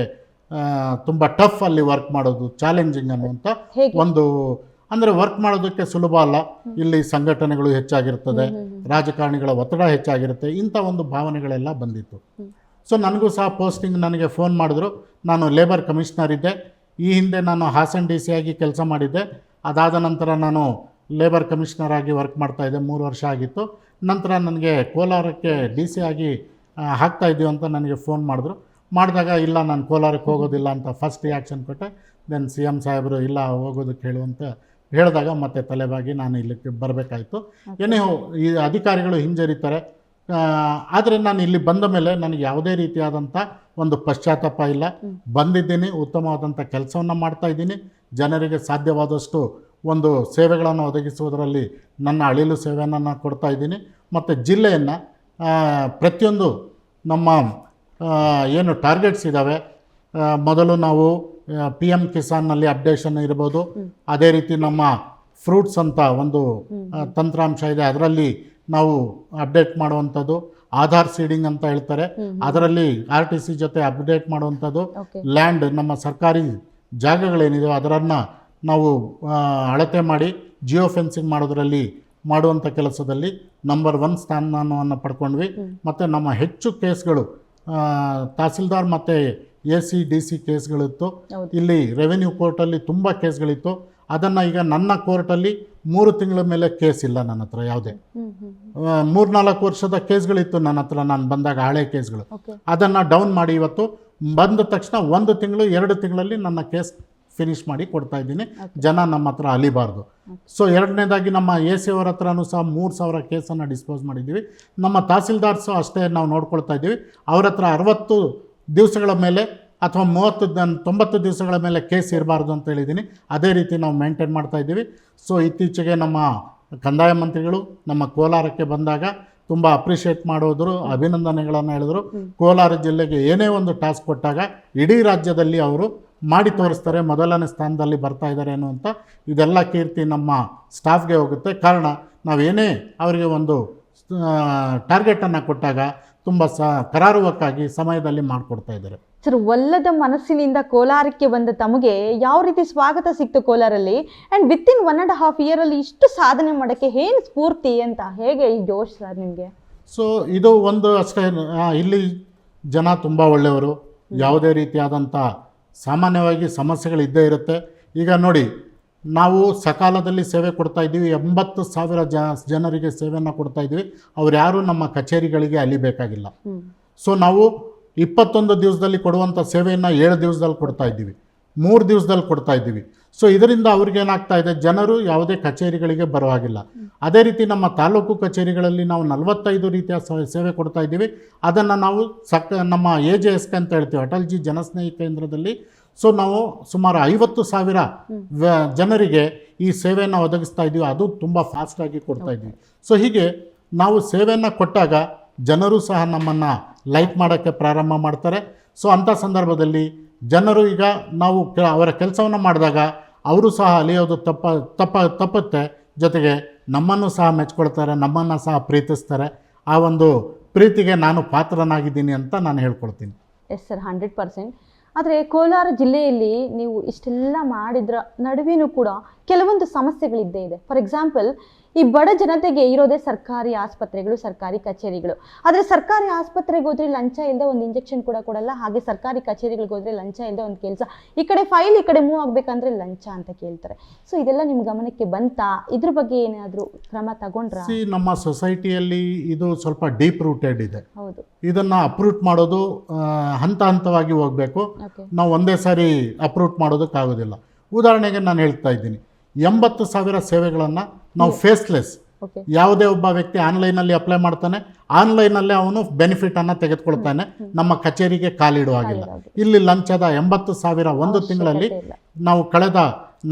ತುಂಬ ಟಫ್ ಅಲ್ಲಿ ವರ್ಕ್ ಮಾಡೋದು ಚಾಲೆಂಜಿಂಗ್ ಅನ್ನುವಂಥ ಒಂದು ಅಂದರೆ ವರ್ಕ್ ಮಾಡೋದಕ್ಕೆ ಸುಲಭ ಅಲ್ಲ. ಇಲ್ಲಿ ಸಂಘಟನೆಗಳು ಹೆಚ್ಚಾಗಿರ್ತದೆ ರಾಜಕಾರಣಿಗಳ ಒತ್ತಡ ಹೆಚ್ಚಾಗಿರುತ್ತೆ. ಇಂಥ ಒಂದು ಭಾವನೆಗಳೆಲ್ಲ ಬಂದಿತ್ತು. ಸೊ ನನಗೂ ಸಹ ಪೋಸ್ಟಿಂಗ್ ನನಗೆ ಫೋನ್ ಮಾಡಿದ್ರು. ನಾನು ಲೇಬರ್ ಕಮಿಷನರ್ ಇದ್ದೆ. ಈ ಹಿಂದೆ ನಾನು ಹಾಸನ್ ಡಿ ಸಿ ಆಗಿ ಕೆಲಸ ಮಾಡಿದ್ದೆ. ಅದಾದ ನಂತರ ನಾನು ಲೇಬರ್ ಕಮಿಷನರ್ ಆಗಿ ವರ್ಕ್ ಮಾಡ್ತಾ ಇದ್ದೆ. ಮೂರು ವರ್ಷ ಆಗಿತ್ತು. ನಂತರ ನನಗೆ ಕೋಲಾರಕ್ಕೆ ಡಿ ಸಿ ಆಗಿ ಹಾಕ್ತಾ ಇದ್ದೀವಿ ಅಂತ ನನಗೆ ಫೋನ್ ಮಾಡಿದ್ರು. ಮಾಡಿದಾಗ ಇಲ್ಲ ನಾನು ಕೋಲಾರಕ್ಕೆ ಹೋಗೋದಿಲ್ಲ ಅಂತ ಫಸ್ಟ್ ರಿಯಾಕ್ಷನ್ ಕೊಟ್ಟೆ. ದೆನ್ ಸಿ ಎಂ ಸಾಹೇಬರು ಇಲ್ಲ ಹೋಗೋದಕ್ಕೆ ಹೇಳುವಂತ ಹೇಳಿದಾಗ ಮತ್ತೆ ತಲೆಬಾಗಿ ನಾನು ಇಲ್ಲಿಗೆ ಬರಬೇಕಾಯಿತು. ಏನೇ ಈ ಅಧಿಕಾರಿಗಳು ಹಿಂಜರಿತಾರೆ. ಆದರೆ ನಾನು ಇಲ್ಲಿ ಬಂದ ಮೇಲೆ ನನಗೆ ಯಾವುದೇ ರೀತಿಯಾದಂಥ ಒಂದು ಪಶ್ಚಾತ್ತಾಪ ಇಲ್ಲ. ಬಂದಿದ್ದೀನಿ, ಉತ್ತಮವಾದಂಥ ಕೆಲಸವನ್ನು ಮಾಡ್ತಾ ಇದ್ದೀನಿ. ಜನರಿಗೆ ಸಾಧ್ಯವಾದಷ್ಟು ಒಂದು ಸೇವೆಗಳನ್ನು ಒದಗಿಸುವುದರಲ್ಲಿ ನನ್ನ ಅಳಿಲು ಸೇವೆಯನ್ನು ನಾನು ಕೊಡ್ತಾ ಇದ್ದೀನಿ. ಮತ್ತು ಜಿಲ್ಲೆಯನ್ನು ಪ್ರತಿಯೊಂದು ನಮ್ಮ ಏನು ಟಾರ್ಗೆಟ್ಸ್ ಇದ್ದಾವೆ ಮೊದಲು ನಾವು ಪಿ ಎಂ ಕಿಸಾನ್ನಲ್ಲಿ ಅಪ್ಡೇಷನ್ ಇರ್ಬೋದು. ಅದೇ ರೀತಿ ನಮ್ಮ ಫ್ರೂಟ್ಸ್ ಅಂತ ಒಂದು ತಂತ್ರಾಂಶ ಇದೆ. ಅದರಲ್ಲಿ ನಾವು ಅಪ್ಡೇಟ್ ಮಾಡುವಂಥದ್ದು. ಆಧಾರ್ ಸೀಡಿಂಗ್ ಅಂತ ಹೇಳ್ತಾರೆ. ಅದರಲ್ಲಿ ಆರ್ ಟಿ ಸಿ ಜೊತೆ ಅಪ್ಡೇಟ್ ಮಾಡುವಂಥದ್ದು. ಲ್ಯಾಂಡ್ ನಮ್ಮ ಸರ್ಕಾರಿ ಜಾಗಗಳೇನಿದೆ ಅದರನ್ನು ನಾವು ಅಳತೆ ಮಾಡಿ ಜಿಯೋ ಫೆನ್ಸಿಂಗ್ ಮಾಡೋದರಲ್ಲಿ ಮಾಡುವಂಥ ಕೆಲಸದಲ್ಲಿ ನಂಬರ್ ಒನ್ ಸ್ಥಾನಮಾನವನ್ನು ಪಡ್ಕೊಂಡ್ವಿ. ಮತ್ತು ನಮ್ಮ ಹೆಚ್ಚು ಕೇಸ್ಗಳು ತಹಸೀಲ್ದಾರ್ ಮತ್ತು ಎ ಸಿ ಡಿ ಸಿ ಕೇಸ್ಗಳಿತ್ತು. ಇಲ್ಲಿ ರೆವೆನ್ಯೂ ಕೋರ್ಟಲ್ಲಿ ತುಂಬ ಕೇಸ್ಗಳಿತ್ತು. ಅದನ್ನು ಈಗ ನನ್ನ ಕೋರ್ಟಲ್ಲಿ ಮೂರು ತಿಂಗಳ ಮೇಲೆ ಕೇಸ್ ಇಲ್ಲ ನನ್ನ ಹತ್ರ ಯಾವುದೇ. ಮೂರ್ನಾಲ್ಕು ವರ್ಷದ ಕೇಸ್ಗಳಿತ್ತು ನನ್ನ ಹತ್ರ ನಾನು ಬಂದಾಗ ಹಳೆ ಕೇಸ್ಗಳು. ಅದನ್ನು ಡೌನ್ ಮಾಡಿ ಇವತ್ತು ಬಂದ ತಕ್ಷಣ ಒಂದು ತಿಂಗಳು ಎರಡು ತಿಂಗಳಲ್ಲಿ ನನ್ನ ಕೇಸ್ ಫಿನಿಶ್ ಮಾಡಿ ಕೊಡ್ತಾ ಇದ್ದೀನಿ. ಜನ ನಮ್ಮ ಹತ್ರ ಅಲಿಬಾರ್ದು. ಸೊ ಎರಡನೇದಾಗಿ ನಮ್ಮ ಎ ಸಿ ಅವರ ಹತ್ರನೂ ಸಹ ಮೂರು ಸಾವಿರ ಕೇಸನ್ನು ಡಿಸ್ಪೋಸ್ ಮಾಡಿದ್ದೀವಿ. ನಮ್ಮ ತಹಸೀಲ್ದಾರ್ಸು ಅಷ್ಟೇ ನಾವು ನೋಡ್ಕೊಳ್ತಾ ಇದ್ದೀವಿ. ಅವ್ರ ಹತ್ರ ಅರವತ್ತು ದಿವಸಗಳ ಮೇಲೆ ಅಥವಾ ಮೂವತ್ತು ತೊಂಬತ್ತು ದಿವಸಗಳ ಮೇಲೆ ಕೇಸ್ ಇರಬಾರ್ದು ಅಂತ ಹೇಳಿದ್ದೀನಿ. ಅದೇ ರೀತಿ ನಾವು ಮೇಂಟೈನ್ ಮಾಡ್ತಾ ಇದ್ದೀವಿ. ಸೊ ಇತ್ತೀಚೆಗೆ ನಮ್ಮ ಕಂದಾಯ ಮಂತ್ರಿಗಳು ನಮ್ಮ ಕೋಲಾರಕ್ಕೆ ಬಂದಾಗ ತುಂಬ ಅಪ್ರಿಷಿಯೇಟ್ ಮಾಡೋದ್ರು, ಅಭಿನಂದನೆಗಳನ್ನು ಹೇಳಿದ್ರು. ಕೋಲಾರ ಜಿಲ್ಲೆಗೆ ಏನೇ ಒಂದು ಟಾಸ್ಕ್ ಕೊಟ್ಟಾಗ ಇಡೀ ರಾಜ್ಯದಲ್ಲಿ ಅವರು ಮಾಡಿ ತೋರಿಸ್ತಾರೆ, ಮೊದಲನೇ ಸ್ಥಾನದಲ್ಲಿ ಬರ್ತಾ ಇದ್ದಾರೆ ಅನ್ನುವಂಥ ಇದೆಲ್ಲ ಕೀರ್ತಿ ನಮ್ಮ ಸ್ಟಾಫ್ಗೆ ಹೋಗುತ್ತೆ. ಕಾರಣ ನಾವೇನೇ ಅವರಿಗೆ ಒಂದು ಟಾರ್ಗೆಟನ್ನು ಕೊಟ್ಟಾಗ ತುಂಬ ಸ ಕರಾರುವಕ್ಕಾಗಿ ಸಮಯದಲ್ಲಿ ಮಾಡಿಕೊಡ್ತಾ ಇದ್ದಾರೆ. ಸರ್ ಒಲ್ಲದ ಮನಸ್ಸಿನಿಂದ ಕೋಲಾರಕ್ಕೆ ಬಂದ ತಮಗೆ ಯಾವ ರೀತಿ ಸ್ವಾಗತ ಸಿಕ್ತು ಕೋಲಾರಲ್ಲಿ? And with in one and half year ಅಲ್ಲಿ ಇಷ್ಟು ಸಾಧನೆ ಮಾಡೋಕ್ಕೆ ಏನು ಸ್ಫೂರ್ತಿ ಅಂತ ಹೇಗೆ ಈ ಜೋಶ್ ಸರ್ ನಿಮಗೆ? ಸೊ ಇದು ಒಂದು ಅಷ್ಟೇ ಆ, ಇಲ್ಲಿ ಜನ ತುಂಬ ಒಳ್ಳೆಯವರು. ಯಾವುದೇ ರೀತಿಯಾದಂಥ ಸಾಮಾನ್ಯವಾಗಿ ಸಮಸ್ಯೆಗಳು ಇದ್ದೇ ಇರುತ್ತೆ. ಈಗ ನೋಡಿ ನಾವು ಸಕಾಲದಲ್ಲಿ ಸೇವೆ ಕೊಡ್ತಾ ಇದ್ದೀವಿ. ಎಂಬತ್ತು ಸಾವಿರ ಜ ಜನರಿಗೆ ಸೇವೆಯನ್ನು ಕೊಡ್ತಾ ಇದ್ದೀವಿ. ಅವ್ರು ಯಾರೂ ನಮ್ಮ ಕಚೇರಿಗಳಿಗೆ ಅಲಿಬೇಕಾಗಿಲ್ಲ. ಸೊ ನಾವು ಇಪ್ಪತ್ತೊಂದು ದಿವಸದಲ್ಲಿ ಕೊಡುವಂಥ ಸೇವೆಯನ್ನು ಏಳು ದಿವಸದಲ್ಲಿ ಕೊಡ್ತಾ ಇದ್ದೀವಿ. ಮೂರು ದಿವಸದಲ್ಲಿ ಕೊಡ್ತಾ ಇದ್ದೀವಿ. ಸೊ ಇದರಿಂದ ಅವ್ರಿಗೆ ಏನಾಗ್ತಾ ಇದೆ? ಜನರು ಯಾವುದೇ ಕಚೇರಿಗಳಿಗೆ ಬರುವಾಗಿಲ್ಲ. ಅದೇ ರೀತಿ ನಮ್ಮ ತಾಲೂಕು ಕಚೇರಿಗಳಲ್ಲಿ ನಾವು ನಲವತ್ತೈದು ರೀತಿಯ ಸೇವೆ ಕೊಡ್ತಾ ಇದ್ದೀವಿ. ಅದನ್ನು ನಾವು ಸಕ್ ನಮ್ಮ ಎ ಜೆ ಎಸ್ ಕೆ ಅಂತ ಹೇಳ್ತೀವಿ. ಅಟಲ್ಜಿ ಜನಸ್ನೇಹಿ ಕೇಂದ್ರದಲ್ಲಿ ಸೊ ನಾವು ಸುಮಾರು ಐವತ್ತು ಸಾವಿರ ಜನರಿಗೆ ಈ ಸೇವೆಯನ್ನು ಒದಗಿಸ್ತಾ ಇದ್ದೀವಿ ಅದು ತುಂಬ ಫಾಸ್ಟಾಗಿ ಕೊಡ್ತಾ ಇದ್ದೀವಿ ಸೊ ಹೀಗೆ ನಾವು ಸೇವೆಯನ್ನು ಕೊಟ್ಟಾಗ ಜನರು ಸಹ ನಮ್ಮನ್ನು ಲೈಕ್ ಮಾಡೋಕ್ಕೆ ಪ್ರಾರಂಭ ಮಾಡ್ತಾರೆ. ಸೊ ಅಂಥ ಸಂದರ್ಭದಲ್ಲಿ ಜನರು ಈಗ ನಾವು ಕೆ- ಅವರ ಕೆಲಸವನ್ನು ಮಾಡಿದಾಗ ಅವರು ಸಹ ಅಲಿಯೋದು ತಪ್ಪ ತಪ್ಪ ತಪ್ಪುತ್ತೆ. ಜೊತೆಗೆ ನಮ್ಮನ್ನು ಸಹ ಮೆಚ್ಕೊಳ್ತಾರೆ ನಮ್ಮನ್ನು ಸಹ ಪ್ರೀತಿಸ್ತಾರೆ. ಆ ಒಂದು ಪ್ರೀತಿಗೆ ನಾನು ಪಾತ್ರನಾಗಿದ್ದೀನಿ ಅಂತ ನಾನು ಹೇಳ್ಕೊಳ್ತೀನಿ. ಎಸ್ ಸರ್ ಹಂಡ್ರೆಡ್ ಪರ್ಸೆಂಟ್ ಆದರೆ ಕೋಲಾರ ಜಿಲ್ಲೆಯಲ್ಲಿ ನೀವು ಇಷ್ಟೆಲ್ಲ ಮಾಡಿದ್ರ ನಡುವೆನೂ ಕೂಡ ಕೆಲವೊಂದು ಸಮಸ್ಯೆಗಳಿದ್ದೇ ಇದೆ. ಫಾರ್ ಎಕ್ಸಾಂಪಲ್ ಈ ಬಡ ಜನತೆಗೆ ಇರೋದೇ ಸರ್ಕಾರಿ ಆಸ್ಪತ್ರೆಗಳು ಸರ್ಕಾರಿ ಕಚೇರಿಗಳು. ಆದರೆ ಸರ್ಕಾರಿ ಆಸ್ಪತ್ರೆಗೆ ಹೋದ್ರೆ ಲಂಚ ಇಲ್ಲದೆ ಒಂದು ಇಂಜೆಕ್ಷನ್ ಕೂಡ ಕೊಡಲ್ಲ ಹಾಗೆ ಸರ್ಕಾರಿ ಕಚೇರಿಗಳಿಗೆ ಹೋದ್ರೆ ಲಂಚ ಇಲ್ಲದೆ ಒಂದು ಕೆಲಸ. ಈ ಕಡೆ ಫೈಲ್ ಈ ಕಡೆ ಮೂವ್ ಆಗಬೇಕಂದ್ರೆ ಲಂಚ ಅಂತ ಕೇಳ್ತಾರೆ. ಸೊ ಇದೆಲ್ಲ ನಿಮ್ಮ ಗಮನಕ್ಕೆ ಬಂತಾ? ಇದ್ರ ಬಗ್ಗೆ ಏನಾದರೂ ಕ್ರಮ ತಗೊಂಡ್ರಾ? ನಮ್ಮ ಸೊಸೈಟಿಯಲ್ಲಿ ಇದು ಸ್ವಲ್ಪ ಡೀಪ್ ರೂಟೆಡ್ ಇದೆ. ಹೌದು. ಇದನ್ನು ಅಪ್ರೂಟ್ ಮಾಡೋದು ಹಂತ ಹಂತವಾಗಿ ಹೋಗಬೇಕು. ನಾವು ಒಂದೇ ಸಾರಿ ಅಪ್ರೂಟ್ ಮಾಡೋದಕ್ಕಾಗೋದಿಲ್ಲ. ಉದಾಹರಣೆಗೆ ನಾನು ಹೇಳ್ತಾ ಇದ್ದೀನಿ. ಎಂಬತ್ತು ಸಾವಿರ ಸೇವೆಗಳನ್ನು ನಾವು ಫೇಸ್ಲೆಸ್ ಯಾವುದೇ ಒಬ್ಬ ವ್ಯಕ್ತಿ ಆನ್ಲೈನಲ್ಲಿ ಅಪ್ಲೈ ಮಾಡ್ತಾನೆ ಆನ್ಲೈನಲ್ಲೇ ಅವನು ಬೆನಿಫಿಟನ್ನು ತೆಗೆದುಕೊಳ್ತಾನೆ ನಮ್ಮ ಕಚೇರಿಗೆ ಕಾಲಿಡುವಾಗಿಲ್ಲ ಇಲ್ಲಿ ಲಂಚದ ಎಂಬತ್ತು ಸಾವಿರ ಒಂದು ತಿಂಗಳಲ್ಲಿ ನಾವು ಕಳೆದ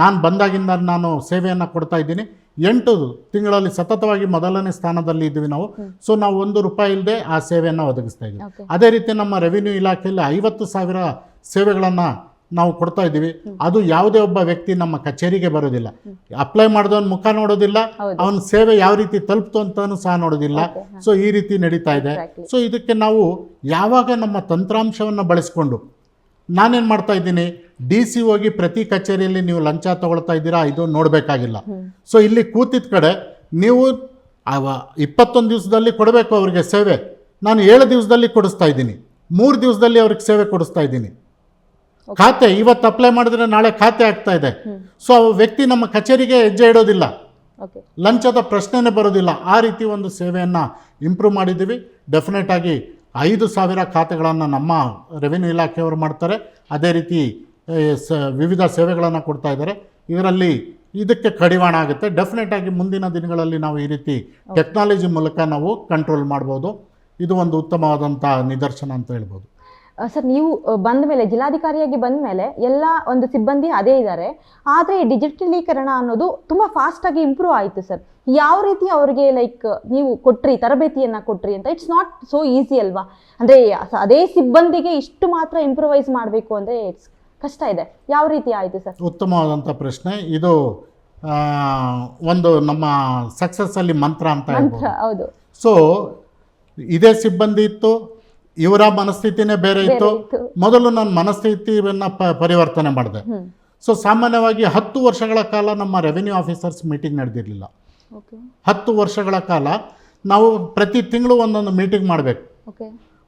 ನಾನು ಬಂದಾಗಿಂದ ನಾನು ಸೇವೆಯನ್ನು ಕೊಡ್ತಾ ಇದ್ದೀನಿ. ಎಂಟು ತಿಂಗಳಲ್ಲಿ ಸತತವಾಗಿ ಮೊದಲನೇ ಸ್ಥಾನದಲ್ಲಿ ಇದ್ದೀವಿ ನಾವು. ಸೊ ನಾವು ಒಂದು ರೂಪಾಯಿ ಇಲ್ಲದೆ ಆ ಸೇವೆಯನ್ನು ಒದಗಿಸ್ತಾ ಇದ್ದೀವಿ. ಅದೇ ರೀತಿ ನಮ್ಮ ರೆವಿನ್ಯೂ ಇಲಾಖೆಯಲ್ಲಿ ಐವತ್ತು ಸಾವಿರ ಸೇವೆಗಳನ್ನು ನಾವು ಕೊಡ್ತಾ ಇದ್ದೀವಿ. ಅದು ಯಾವುದೇ ಒಬ್ಬ ವ್ಯಕ್ತಿ ನಮ್ಮ ಕಚೇರಿಗೆ ಬರೋದಿಲ್ಲ. ಅಪ್ಲೈ ಮಾಡಿದವನ ಮುಖ ನೋಡೋದಿಲ್ಲ. ಅವನ ಸೇವೆ ಯಾವ ರೀತಿ ತಲುಪ್ತು ಅಂತಾನು ಸಹ ನೋಡೋದಿಲ್ಲ. ಸೊ ಈ ರೀತಿ ನಡೀತಾ ಇದೆ. ಸೊ ಇದಕ್ಕೆ ನಾವು ಯಾವಾಗ ನಮ್ಮ ತಂತ್ರಾಂಶವನ್ನು ಬಳಸಿಕೊಂಡು ನಾನೇನು ಮಾಡ್ತಾ ಇದ್ದೀನಿ? ಡಿ ಸಿ ಹೋಗಿ ಪ್ರತಿ ಕಚೇರಿಯಲ್ಲಿ ನೀವು ಲಂಚ ತಗೊಳ್ತಾ ಇದ್ದೀರಾ ಇದು ನೋಡಬೇಕಾಗಿಲ್ಲ. ಸೊ ಇಲ್ಲಿ ಕೂತಿದ ಕಡೆ ನೀವು ಇಪ್ಪತ್ತೊಂದು ದಿವಸದಲ್ಲಿ ಕೊಡಬೇಕು ಅವರಿಗೆ ಸೇವೆ. ನಾನು ಏಳು ದಿವಸದಲ್ಲಿ ಕೊಡಿಸ್ತಾ ಇದ್ದೀನಿ. ಮೂರು ದಿವಸದಲ್ಲಿ ಅವ್ರಿಗೆ ಸೇವೆ ಕೊಡಿಸ್ತಾ ಇದ್ದೀನಿ. ಖಾತೆ ಇವತ್ತು ಅಪ್ಲೈ ಮಾಡಿದ್ರೆ ನಾಳೆ ಖಾತೆ ಆಗ್ತಾ ಇದೆ. ಸೊ ಆ ವ್ಯಕ್ತಿ ನಮ್ಮ ಕಚೇರಿಗೆ ಹೆಜ್ಜೆ ಇಡೋದಿಲ್ಲ. ಲಂಚದ ಪ್ರಶ್ನೆನೇ ಬರೋದಿಲ್ಲ. ಆ ರೀತಿ ಒಂದು ಸೇವೆಯನ್ನು ಇಂಪ್ರೂವ್ ಮಾಡಿದ್ದೀವಿ. ಡೆಫಿನೆಟ್ ಆಗಿ ಐದು ಸಾವಿರ ಖಾತೆಗಳನ್ನು ನಮ್ಮ ರೆವಿನ್ಯೂ ಇಲಾಖೆಯವರು ಮಾಡ್ತಾರೆ. ಅದೇ ರೀತಿ ಸ ವಿವಿಧ ಸೇವೆಗಳನ್ನು ಕೊಡ್ತಾ ಇದ್ದಾರೆ. ಇದರಲ್ಲಿ ಇದಕ್ಕೆ ಕಡಿವಾಣ ಆಗುತ್ತೆ. ಡೆಫಿನೆಟ್ ಆಗಿ ಮುಂದಿನ ದಿನಗಳಲ್ಲಿ ನಾವು ಈ ರೀತಿ ಟೆಕ್ನಾಲಜಿ ಮೂಲಕ ನಾವು ಕಂಟ್ರೋಲ್ ಮಾಡ್ಬೋದು. ಇದು ಒಂದು ಉತ್ತಮವಾದಂಥ ನಿದರ್ಶನ ಅಂತ ಹೇಳ್ಬೋದು. ಸರ್ ನೀವು ಬಂದ ಮೇಲೆ ಜಿಲ್ಲಾಧಿಕಾರಿಯಾಗಿ ಬಂದ ಮೇಲೆ ಎಲ್ಲ ಒಂದು ಸಿಬ್ಬಂದಿ ಅದೇ ಇದ್ದಾರೆ ಆದರೆ ಡಿಜಿಟಲೀಕರಣ ಅನ್ನೋದು ತುಂಬ ಫಾಸ್ಟಾಗಿ ಇಂಪ್ರೂವ್ ಆಯಿತು ಸರ್. ಯಾವ ರೀತಿ ಅವರಿಗೆ ಲೈಕ್ ನೀವು ಕೊಟ್ರಿ ತರಬೇತಿಯನ್ನು ಕೊಟ್ರಿ ಅಂತ ಇಟ್ಸ್ ನಾಟ್ ಸೋ ಈಸಿ ಅಲ್ವಾ? ಅಂದರೆ ಅದೇ ಸಿಬ್ಬಂದಿಗೆ ಇಷ್ಟು ಮಾತ್ರ ಇಂಪ್ರೂವೈಸ್ ಮಾಡಬೇಕು ಅಂದರೆ ಇಟ್ಸ್ ಕಷ್ಟ ಇದೆ. ಯಾವ ರೀತಿ ಆಯಿತು ಸರ್? ಉತ್ತಮವಾದಂಥ ಪ್ರಶ್ನೆ. ಇದು ಒಂದು ನಮ್ಮ ಸಕ್ಸಸ್ಸಲ್ಲಿ ಮಂತ್ರ ಅಂತ ಹೌದು. ಸೊ ಇದೇ ಸಿಬ್ಬಂದಿ ಇತ್ತು ಇವರ ಮನಸ್ಥಿತಿನೇ ಬೇರೆ ಇತ್ತು. ಮೊದಲು ನನ್ನ ಮನಸ್ಥಿತಿಯನ್ನು ಪ ಪರಿವರ್ತನೆ ಮಾಡಿದೆ. ಸೊ ಸಾಮಾನ್ಯವಾಗಿ ಹತ್ತು ವರ್ಷಗಳ ಕಾಲ ನಮ್ಮ ರೆವಿನ್ಯೂ ಆಫೀಸರ್ಸ್ ಮೀಟಿಂಗ್ ನಡೆದಿರಲಿಲ್ಲ. ಹತ್ತು ವರ್ಷಗಳ ಕಾಲ ನಾವು ಪ್ರತಿ ತಿಂಗಳು ಒಂದೊಂದು ಮೀಟಿಂಗ್ ಮಾಡಬೇಕು.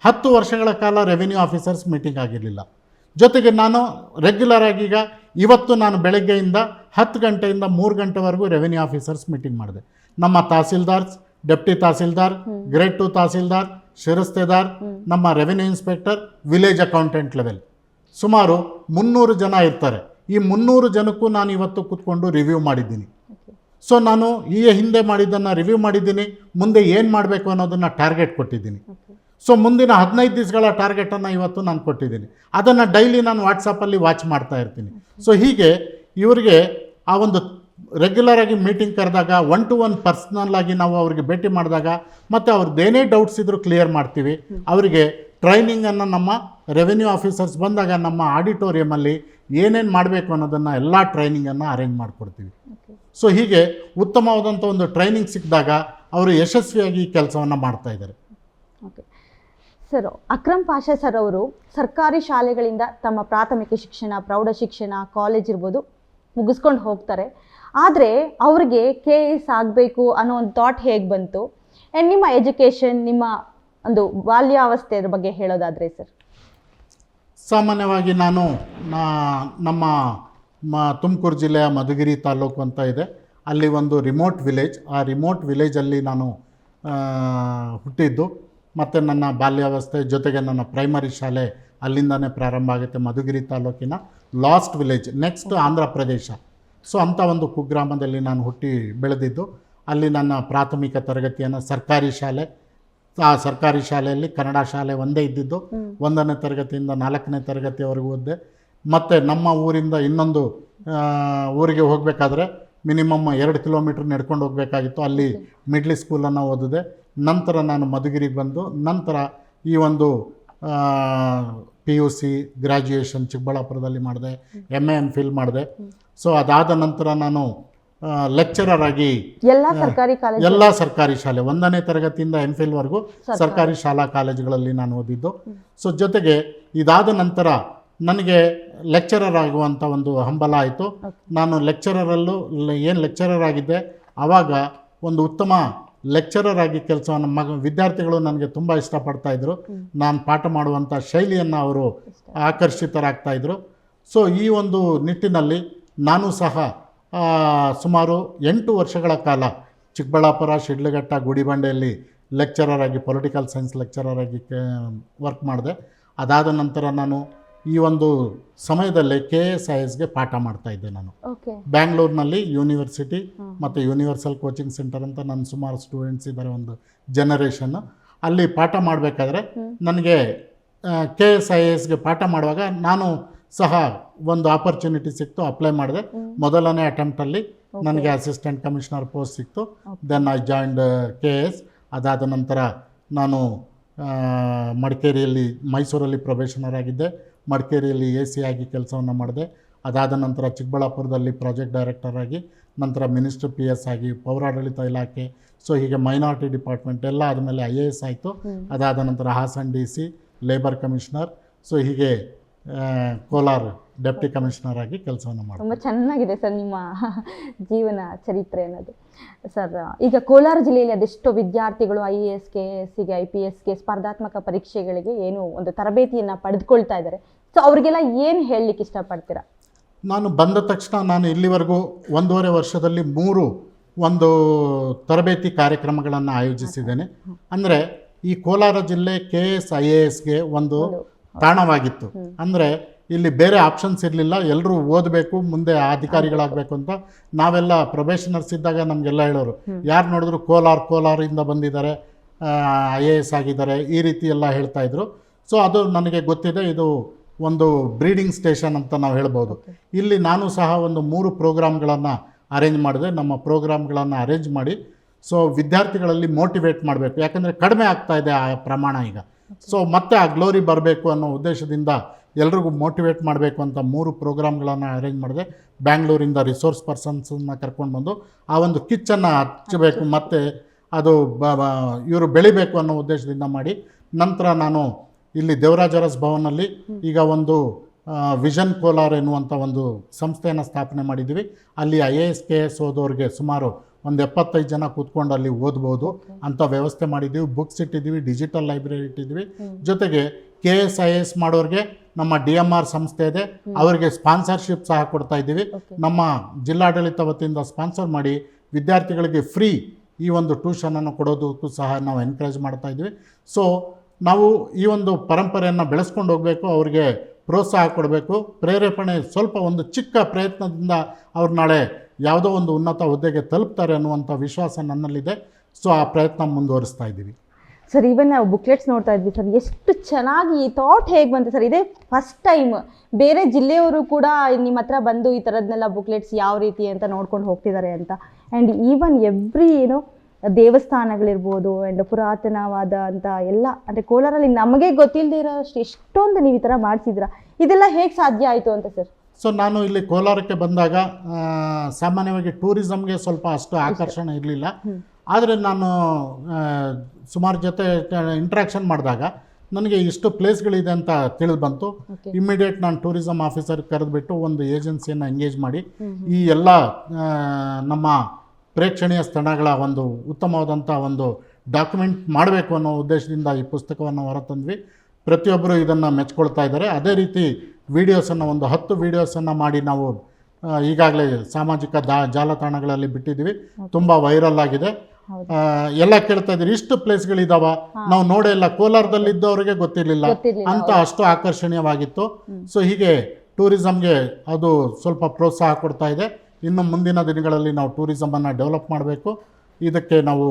ಹತ್ತು ವರ್ಷಗಳ ಕಾಲ ರೆವಿನ್ಯೂ ಆಫೀಸರ್ಸ್ ಮೀಟಿಂಗ್ ಆಗಿರಲಿಲ್ಲ. ಜೊತೆಗೆ ನಾನು ರೆಗ್ಯುಲರ್ ಆಗಿ ಈಗ ಇವತ್ತು ನಾನು ಬೆಳಗ್ಗೆಯಿಂದ ಹತ್ತು ಗಂಟೆಯಿಂದ ಮೂರು ಗಂಟೆವರೆಗೂ ರೆವಿನ್ಯೂ ಆಫೀಸರ್ಸ್ ಮೀಟಿಂಗ್ ಮಾಡಿದೆ. ನಮ್ಮ tahsildars deputy tahsildar grade two tahsildar shirastedar ನಮ್ಮ revenue inspector village accountant level. ಸುಮಾರು ಮುನ್ನೂರು ಜನ ಇರ್ತಾರೆ. ಈ ಮುನ್ನೂರು ಜನಕ್ಕೂ ನಾನು ಇವತ್ತು ಕೂತ್ಕೊಂಡು ರಿವ್ಯೂ ಮಾಡಿದ್ದೀನಿ. ಸೊ ನಾನು ಈ ಹಿಂದೆ ಮಾಡಿದ್ದನ್ನು ರಿವ್ಯೂ ಮಾಡಿದ್ದೀನಿ. ಮುಂದೆ ಏನು ಮಾಡಬೇಕು ಅನ್ನೋದನ್ನು ಟಾರ್ಗೆಟ್ ಕೊಟ್ಟಿದ್ದೀನಿ. ಸೊ ಮುಂದಿನ ಹದಿನೈದು ದಿವಸಗಳ ಟಾರ್ಗೆಟನ್ನು ಇವತ್ತು ನಾನು ಕೊಟ್ಟಿದ್ದೀನಿ. ಅದನ್ನು ಡೈಲಿ ನಾನು ವಾಟ್ಸಪ್ಪಲ್ಲಿ ವಾಚ್ ಮಾಡ್ತಾ ಇರ್ತೀನಿ. ಸೊ ಹೀಗೆ ಇವರಿಗೆ ಆ ಒಂದು ರೆಗ್ಯುಲರ್ ಆಗಿ ಮೀಟಿಂಗ್ ಕರೆದಾಗ ಒನ್ ಟು ಒನ್ ಪರ್ಸ್ನಲ್ ಆಗಿ ನಾವು ಅವರಿಗೆ ಭೇಟಿ ಮಾಡಿದಾಗ, ಮತ್ತು ಅವ್ರದ್ದು ಏನೇ ಡೌಟ್ಸ್ ಇದ್ದರೂ ಕ್ಲಿಯರ್ ಮಾಡ್ತೀವಿ. ಅವರಿಗೆ ಟ್ರೈನಿಂಗನ್ನು ನಮ್ಮ ರೆವೆನ್ಯೂ ಆಫೀಸರ್ಸ್ ಬಂದಾಗ ನಮ್ಮ ಆಡಿಟೋರಿಯಮಲ್ಲಿ ಏನೇನು ಮಾಡಬೇಕು ಅನ್ನೋದನ್ನು ಎಲ್ಲ ಟ್ರೈನಿಂಗನ್ನು ಅರೇಂಜ್ ಮಾಡಿಕೊಡ್ತೀವಿ. ಸೊ ಹೀಗೆ ಉತ್ತಮವಾದಂಥ ಒಂದು ಟ್ರೈನಿಂಗ್ ಸಿಕ್ಕಿದಾಗ ಅವರು ಯಶಸ್ವಿಯಾಗಿ ಈ ಕೆಲಸವನ್ನು ಮಾಡ್ತಾ ಇದ್ದಾರೆ. Okay. Sir, Akram Pasha sir ಅವರು ಸರ್ಕಾರಿ ಶಾಲೆಗಳಿಂದ ತಮ್ಮ ಪ್ರಾಥಮಿಕ ಶಿಕ್ಷಣ, ಪ್ರೌಢ ಶಿಕ್ಷಣ ಕಾಲೇಜ್ ಇರ್ಬೋದು ಮುಗಿಸ್ಕೊಂಡು ಹೋಗ್ತಾರೆ. ಆದರೆ ಅವ್ರಿಗೆ ಕೆ ಎಸ್ ಆಗಬೇಕು ಅನ್ನೋ ಒಂದು ಥಾಟ್ ಹೇಗೆ ಬಂತು? ಆ್ಯಂಡ್ ನಿಮ್ಮ ಎಜುಕೇಷನ್ ನಿಮ್ಮ ಒಂದು ಬಾಲ್ಯಾವಸ್ಥೆಯ ಬಗ್ಗೆ ಹೇಳೋದಾದರೆ ಸರ್ ಸಾಮಾನ್ಯವಾಗಿ ನಾನು ನಮ್ಮ ಮ ತುಮಕೂರು ಜಿಲ್ಲೆಯ ಮಧುಗಿರಿ ತಾಲೂಕು ಅಂತ ಇದೆ. ಅಲ್ಲಿ ಒಂದು ರಿಮೋಟ್ ವಿಲೇಜ್ ಆ ರಿಮೋಟ್ ವಿಲೇಜಲ್ಲಿ ನಾನು ಹುಟ್ಟಿದ್ದು. ಮತ್ತು ನನ್ನ ಬಾಲ್ಯಾವಸ್ಥೆ ಜೊತೆಗೆ ನನ್ನ ಪ್ರೈಮರಿ ಶಾಲೆ ಅಲ್ಲಿಂದನೇ ಪ್ರಾರಂಭ ಆಗುತ್ತೆ ಮಧುಗಿರಿ ತಾಲೂಕಿನ last village next Andhra Pradesh. So ಅಂಥ ಒಂದು ಕುಗ್ರಾಮದಲ್ಲಿ ನಾನು ಹುಟ್ಟಿ ಬೆಳೆದಿದ್ದು ಅಲ್ಲಿ ನನ್ನ ಪ್ರಾಥಮಿಕ ತರಗತಿಯನ್ನು ಸರ್ಕಾರಿ ಶಾಲೆ ಆ ಸರ್ಕಾರಿ ಶಾಲೆಯಲ್ಲಿ ಕನ್ನಡ ಶಾಲೆ ಒಂದೇ ಇದ್ದಿದ್ದು ಒಂದನೇ ತರಗತಿಯಿಂದ ನಾಲ್ಕನೇ ತರಗತಿವರೆಗೂ ಓದಿದೆ ಮತ್ತು ನಮ್ಮ ಊರಿಂದ ಇನ್ನೊಂದು ಊರಿಗೆ ಹೋಗಬೇಕಾದ್ರೆ ಮಿನಿಮಮ್ ಎರಡು ಕಿಲೋಮೀಟ್ರ್ ನಡ್ಕೊಂಡು ಹೋಗಬೇಕಾಗಿತ್ತು. ಅಲ್ಲಿ ಮಿಡ್ಲ್ ಸ್ಕೂಲನ್ನು ಓದಿದೆ. ನಂತರ ನಾನು ಮಧುಗಿರಿಗೆ ಬಂದು ನಂತರ ಈ ಒಂದು ಪಿ ಯು ಸಿ ಗ್ರ್ಯಾಜುಯೇಷನ್ ಚಿಕ್ಕಬಳ್ಳಾಪುರದಲ್ಲಿ ಮಾಡಿದೆ. ಎಂ ಎ ಎನ್ ಫಿಲ್ ಮಾಡಿದೆ. ಸೊ ಅದಾದ ನಂತರ ನಾನು ಲೆಕ್ಚರರ್ ಆಗಿ ಎಲ್ಲ ಸರ್ಕಾರಿ ಕಾಲೇಜ್ ಎಲ್ಲ ಸರ್ಕಾರಿ ಶಾಲೆ ಒಂದನೇ ತರಗತಿಯಿಂದ ಎಂ ಫಿಲ್ವರೆಗೂ ಸರ್ಕಾರಿ. ಶಾಲಾ ಕಾಲೇಜುಗಳಲ್ಲಿ ನಾನು ಓದಿದ್ದು. ಸೊ ಜೊತೆಗೆ ಇದಾದ ನಂತರ ನನಗೆ ಲೆಕ್ಚರರ್ ಆಗುವಂಥ ಒಂದು ಹಂಬಲ ಆಯಿತು. ನಾನು ಲೆಕ್ಚರರಲ್ಲೂ ಏನು ಲೆಕ್ಚರರ್ ಆಗಿದ್ದೆ ಆವಾಗ ಒಂದು ಉತ್ತಮ ಲೆಕ್ಚರರ್ ಆಗಿ ಕೆಲಸವನ್ನು ಮಗ ವಿದ್ಯಾರ್ಥಿಗಳು ನನಗೆ ತುಂಬ ಇಷ್ಟಪಡ್ತಾ ಇದ್ರು. ನಾನು ಪಾಠ ಮಾಡುವಂಥ ಶೈಲಿಯನ್ನು ಅವರು ಆಕರ್ಷಿತರಾಗ್ತಾ ಇದ್ರು. ಸೊ ಈ ಒಂದು ನಿಟ್ಟಿನಲ್ಲಿ ನಾನು ಸಹ ಸುಮಾರು ಎಂಟು ವರ್ಷಗಳ ಕಾಲ ಚಿಕ್ಕಬಳ್ಳಾಪುರ ಶಿಡ್ಲಘಟ್ಟ ಗುಡಿಬಂಡೆಯಲ್ಲಿ ಲೆಕ್ಚರರ್ ಆಗಿ ಪೊಲಿಟಿಕಲ್ ಸೈನ್ಸ್ ಲೆಕ್ಚರರ್ ಆಗಿ ವರ್ಕ್ ಮಾಡಿದೆ. ಅದಾದ ನಂತರ ನಾನು ಈ ಒಂದು ಸಮಯದಲ್ಲಿ ಕೆ ಎಸ್ ಐ ಎಸ್ಗೆ ಪಾಠ ಮಾಡ್ತಾ ಇದ್ದೆ ನಾನು. ಬ್ಯಾಂಗ್ಳೂರಿನಲ್ಲಿ ಯೂನಿವರ್ಸಿಟಿ. ಮತ್ತು ಯೂನಿವರ್ಸಲ್ ಕೋಚಿಂಗ್ ಸೆಂಟರ್ ಅಂತ ನನ್ನ ಸುಮಾರು ಸ್ಟೂಡೆಂಟ್ಸ್ ಇದ್ದಾರೆ ಒಂದು ಜನರೇಷನ್ನು ಅಲ್ಲಿ ಪಾಠ ಮಾಡಬೇಕಾದ್ರೆ ನನಗೆ ಕೆ ಎಸ್ ಐ ಎಸ್ಗೆ ಪಾಠ ಮಾಡುವಾಗ ನಾನು ಸಹ ಒಂದು ಆಪರ್ಚುನಿಟಿ ಸಿಕ್ತು ಅಪ್ಲೈ ಮಾಡಿದೆ. ಮೊದಲನೇ ಅಟೆಂಪ್ಟಲ್ಲಿ ನನಗೆ ಅಸಿಸ್ಟೆಂಟ್ ಕಮಿಷನರ್ ಪೋಸ್ಟ್ ಸಿಕ್ತು. Then I joined K S ಅದಾದ ನಂತರ ನಾನು ಮಡಿಕೇರಿಯಲ್ಲಿ ಮೈಸೂರಲ್ಲಿ ಪ್ರೊಬೇಷನರ್ ಆಗಿದ್ದೆ ಮಡಿಕೇರಿಯಲ್ಲಿ ಎ ಸಿ ಆಗಿ ಕೆಲಸವನ್ನು ಮಾಡಿದೆ. ಅದಾದ ನಂತರ ಚಿಕ್ಕಬಳ್ಳಾಪುರದಲ್ಲಿ ಪ್ರಾಜೆಕ್ಟ್ ಡೈರೆಕ್ಟರ್ ಆಗಿ ನಂತರ ಮಿನಿಸ್ಟರ್ ಪಿ ಎಸ್ ಆಗಿ ಪೌರಾಡಳಿತ ಇಲಾಖೆ ಸೊ ಹೀಗೆ ಮೈನಾರಿಟಿ ಡಿಪಾರ್ಟ್ಮೆಂಟ್ ಎಲ್ಲ ಆದಮೇಲೆ ಐ ಎ ಎಸ್ ಆಯಿತು. ಅದಾದ ನಂತರ Hassan D C labour commissioner so ಹೀಗೆ ಕೋಲಾರ ಡೆಪ್ಟಿ ಕಮಿಷನರ್ ಆಗಿ ಕೆಲಸವನ್ನು ಮಾಡಿ ತುಂಬ ಚೆನ್ನಾಗಿದೆ ಸರ್ ನಿಮ್ಮ ಜೀವನ ಚರಿತ್ರೆ ಅನ್ನೋದು. ಸರ್ ಈಗ ಕೋಲಾರ ಜಿಲ್ಲೆಯಲ್ಲಿ ಅದೆಷ್ಟೋ ವಿದ್ಯಾರ್ಥಿಗಳು ಐ ಎ ಎಸ್ ಕೆ ಎಸ್ಸಿಗೆ ಐ ಪಿ ಎಸ್ಗೆ ಸ್ಪರ್ಧಾತ್ಮಕ ಪರೀಕ್ಷೆಗಳಿಗೆ ಏನು ಒಂದು ತರಬೇತಿಯನ್ನು ಪಡೆದುಕೊಳ್ತಾ ಇದ್ದಾರೆ. ಸೊ ಅವರಿಗೆಲ್ಲ ಏನು ಹೇಳಲಿಕ್ಕೆ ಇಷ್ಟಪಡ್ತೀರಾ? ನಾನು ಬಂದ ತಕ್ಷಣ ನಾನು ಇಲ್ಲಿವರೆಗೂ ಒಂದೂವರೆ ವರ್ಷದಲ್ಲಿ ಮೂರು ಒಂದು ತರಬೇತಿ ಕಾರ್ಯಕ್ರಮಗಳನ್ನು ಆಯೋಜಿಸಿದ್ದೇನೆ. ಅಂದರೆ ಈ ಕೋಲಾರ ಜಿಲ್ಲೆ ಕೆ ಎಸ್ ಐ ಎ ಎಸ್ಗೆ ಒಂದು ತಾಣವಾಗಿತ್ತು. ಅಂದರೆ ಇಲ್ಲಿ ಬೇರೆ ಆಪ್ಷನ್ಸ್ ಇರಲಿಲ್ಲ. ಎಲ್ಲರೂ ಓದಬೇಕು ಮುಂದೆ ಅಧಿಕಾರಿಗಳಾಗಬೇಕು ಅಂತ ನಾವೆಲ್ಲ ಪ್ರೊಬೇಷನರ್ಸ್ ಇದ್ದಾಗ ನಮಗೆಲ್ಲ ಹೇಳೋರು ಯಾರು ನೋಡಿದ್ರು ಕೋಲಾರ ಕೋಲಾರಿಂದ ಬಂದಿದ್ದಾರೆ ಐ ಎ ಎಸ್ ಆಗಿದ್ದಾರೆ ಈ ರೀತಿ ಎಲ್ಲ ಹೇಳ್ತಾ ಇದ್ರು. ಸೊ ಅದು ನನಗೆ ಗೊತ್ತಿದೆ ಇದು ಒಂದು ಬ್ರೀಡಿಂಗ್ ಸ್ಟೇಷನ್ ಅಂತ ನಾವು ಹೇಳ್ಬೋದು. ಇಲ್ಲಿ ನಾನು ಸಹ ಒಂದು ಮೂರು ಪ್ರೋಗ್ರಾಮ್ಗಳನ್ನು ಅರೇಂಜ್ ಮಾಡಿದೆ. ನಮ್ಮ ಪ್ರೋಗ್ರಾಮ್ಗಳನ್ನು ಅರೇಂಜ್ ಮಾಡಿ ಸೊ ವಿದ್ಯಾರ್ಥಿಗಳಲ್ಲಿ ಮೋಟಿವೇಟ್ ಮಾಡಬೇಕು. ಯಾಕಂದರೆ ಕಡಿಮೆ ಆಗ್ತಾ ಇದೆ ಆ ಪ್ರಮಾಣ ಈಗ. ಸೊ ಮತ್ತೆ ಆ ಗ್ಲೋರಿ ಬರಬೇಕು ಅನ್ನೋ ಉದ್ದೇಶದಿಂದ ಎಲ್ರಿಗೂ ಮೋಟಿವೇಟ್ ಮಾಡಬೇಕು ಅಂತ ಮೂರು ಪ್ರೋಗ್ರಾಮ್ಗಳನ್ನು ಅರೇಂಜ್ ಮಾಡಿದೆ. ಬ್ಯಾಂಗ್ಳೂರಿಂದ ರಿಸೋರ್ಸ್ ಪರ್ಸನ್ಸನ್ನು ಕರ್ಕೊಂಡು ಬಂದು ಆ ಒಂದು ಕಿಚ್ಚನ್ನು ಹಚ್ಚಬೇಕು ಮತ್ತು ಅದು ಬ ಇವರು ಬೆಳಿಬೇಕು ಅನ್ನೋ ಉದ್ದೇಶದಿಂದ ಮಾಡಿ ನಂತರ ನಾನು ಇಲ್ಲಿ ದೇವರಾಜ ಅರಸ್ ಭವನಲ್ಲಿ ಈಗ ಒಂದು ವಿಷನ್ ಕೋಲಾರ್ ಎನ್ನುವಂಥ ಒಂದು ಸಂಸ್ಥೆಯನ್ನು ಸ್ಥಾಪನೆ ಮಾಡಿದ್ದೀವಿ. ಅಲ್ಲಿ I A S K S ಓದೋರಿಗೆ ಸುಮಾರು ಒಂದು ಎಪ್ಪತ್ತೈದು ಜನ ಕೂತ್ಕೊಂಡು ಅಲ್ಲಿ ಓದ್ಬೋದು ಅಂತ ವ್ಯವಸ್ಥೆ ಮಾಡಿದ್ದೀವಿ ಬುಕ್ಸ್ ಇಟ್ಟಿದ್ದೀವಿ ಡಿಜಿಟಲ್ ಲೈಬ್ರರಿ ಇಟ್ಟಿದ್ದೀವಿ. ಜೊತೆಗೆ ಕೆ ಎಸ್ ಐ ಎಸ್ ಮಾಡೋರಿಗೆ ನಮ್ಮ ಡಿ ಎಂ ಆರ್ ಸಂಸ್ಥೆ ಇದೆ ಅವರಿಗೆ ಸ್ಪಾನ್ಸರ್ಶಿಪ್ ಸಹ ಕೊಡ್ತಾ ಇದ್ದೀವಿ. ನಮ್ಮ ಜಿಲ್ಲಾಡಳಿತ ವತಿಯಿಂದ ಸ್ಪಾನ್ಸರ್ ಮಾಡಿ ವಿದ್ಯಾರ್ಥಿಗಳಿಗೆ ಫ್ರೀ ಈ ಒಂದು ಟ್ಯೂಷನನ್ನು ಕೊಡೋದಕ್ಕೂ ಸಹ ನಾವು ಎನ್ಕರೇಜ್ ಮಾಡ್ತಾ ಇದ್ದೀವಿ. ಸೊ ನಾವು ಈ ಒಂದು ಪರಂಪರೆಯನ್ನು ಬೆಳೆಸ್ಕೊಂಡು ಹೋಗಬೇಕು ಅವರಿಗೆ ಪ್ರೋತ್ಸಾಹ ಕೊಡಬೇಕು. ಪ್ರೇರೇಪಣೆ ಸ್ವಲ್ಪ ಒಂದು ಚಿಕ್ಕ ಪ್ರಯತ್ನದಿಂದ ಅವ್ರು ನಾಳೆ ಯಾವುದೋ ಒಂದು ಉನ್ನತ ಹುದ್ದೆಗೆ ತಲುಪ್ತಾರೆ ಅನ್ನುವಂಥ ವಿಶ್ವಾಸ ನನ್ನಲ್ಲಿದೆ. ಸೊ, ಆ ಪ್ರಯತ್ನ ಮುಂದುವರಿಸ್ತಾ ಇದ್ದೀವಿ. ಸರ್ ಈವನ್ ನಾವು ಬುಕ್ಲೆಟ್ಸ್ ನೋಡ್ತಾ ಇದ್ವಿ ಸರ್. ಎಷ್ಟು ಚೆನ್ನಾಗಿ ಈ ಥಾಟ್ ಹೇಗೆ ಬಂತು ಸರ್? ಇದೇ ಫಸ್ಟ್ ಟೈಮ್ ಬೇರೆ ಜಿಲ್ಲೆಯವರು ಕೂಡ ನಿಮ್ಮ ಹತ್ರ ಬಂದು ಈ ಥರದ್ನೆಲ್ಲ ಬುಕ್ಲೆಟ್ಸ್ ಯಾವ ರೀತಿ ಅಂತ ನೋಡ್ಕೊಂಡು ಹೋಗ್ತಿದ್ದಾರೆ ಅಂತ. ಆ್ಯಂಡ್ ಈವನ್ ಎವ್ರಿ ಏನು ದೇವಸ್ಥಾನಗಳಿರ್ಬೋದು ಆ್ಯಂಡ್ ಪುರಾತನವಾದ ಅಂತ ಎಲ್ಲ ಅಂದರೆ ಕೋಲಾರಲ್ಲಿ ನಮಗೆ ಗೊತ್ತಿಲ್ಲದೆ ಇರೋ ಅಷ್ಟು ಎಷ್ಟೊಂದು ನೀವು ಈ ಥರ ಮಾಡಿಸಿದ್ರ ಇದೆಲ್ಲ ಹೇಗೆ ಸಾಧ್ಯ ಆಯಿತು ಅಂತ ಸರ್? ಸೊ ನಾನು ಇಲ್ಲಿ ಕೋಲಾರಕ್ಕೆ ಬಂದಾಗ ಸಾಮಾನ್ಯವಾಗಿ ಟೂರಿಸಮ್ಗೆ ಸ್ವಲ್ಪ ಅಷ್ಟು ಆಕರ್ಷಣೆ ಇರಲಿಲ್ಲ. ಆದರೆ ನಾನು ಸುಮಾರು ಜೊತೆ ಇಂಟ್ರ್ಯಾಕ್ಷನ್ ಮಾಡಿದಾಗ ನನಗೆ ಇಷ್ಟು ಪ್ಲೇಸ್ಗಳಿದೆ ಅಂತ ತಿಳಿದು ಬಂತು ಇಮ್ಮಿಡಿಯೇಟ್ ನಾನು ಟೂರಿಸಮ್ ಆಫೀಸರ್ ಕರೆದುಬಿಟ್ಟು ಒಂದು ಏಜೆನ್ಸಿಯನ್ನು ಎಂಗೇಜ್ ಮಾಡಿ ಈ ಎಲ್ಲ ನಮ್ಮ ಪ್ರೇಕ್ಷಣೀಯ ಸ್ಥಳಗಳ ಒಂದು ಉತ್ತಮವಾದಂಥ ಒಂದು ಡಾಕ್ಯುಮೆಂಟ್ ಮಾಡಬೇಕು ಅನ್ನೋ ಉದ್ದೇಶದಿಂದ ಈ ಪುಸ್ತಕವನ್ನು ಹೊರತಂದ್ವಿ. ಪ್ರತಿಯೊಬ್ಬರು ಇದನ್ನು ಮೆಚ್ಕೊಳ್ತಾ ಇದ್ದಾರೆ. ಅದೇ ರೀತಿ ವೀಡಿಯೋಸನ್ನು ಒಂದು ಹತ್ತು ವೀಡಿಯೋಸನ್ನು ಮಾಡಿ ನಾವು ಈಗಾಗಲೇ ಸಾಮಾಜಿಕ ದಾ ಜಾಲತಾಣಗಳಲ್ಲಿ ಬಿಟ್ಟಿದ್ದೀವಿ. ತುಂಬ ವೈರಲ್ ಆಗಿದೆ. ಎಲ್ಲ ಕೇಳ್ತಾ ಇದ್ದೀರಿ. ಇಷ್ಟು ಪ್ಲೇಸ್ಗಳಿದಾವ? ನಾವು ನೋಡೇ ಇಲ್ಲ. ಕೋಲಾರದಲ್ಲಿದ್ದವರಿಗೆ ಗೊತ್ತಿರಲಿಲ್ಲ. ಅಂತ ಅಷ್ಟು ಆಕರ್ಷಣೀಯವಾಗಿತ್ತು. ಸೊ ಹೀಗೆ ಟೂರಿಸಮ್ಗೆ ಅದು ಸ್ವಲ್ಪ ಪ್ರೋತ್ಸಾಹ ಕೊಡ್ತಾ ಇದೆ. ಇನ್ನು ಮುಂದಿನ ದಿನಗಳಲ್ಲಿ ನಾವು ಟೂರಿಸಮನ್ನು ಡೆವಲಪ್ ಮಾಡಬೇಕು. ಇದಕ್ಕೆ ನಾವು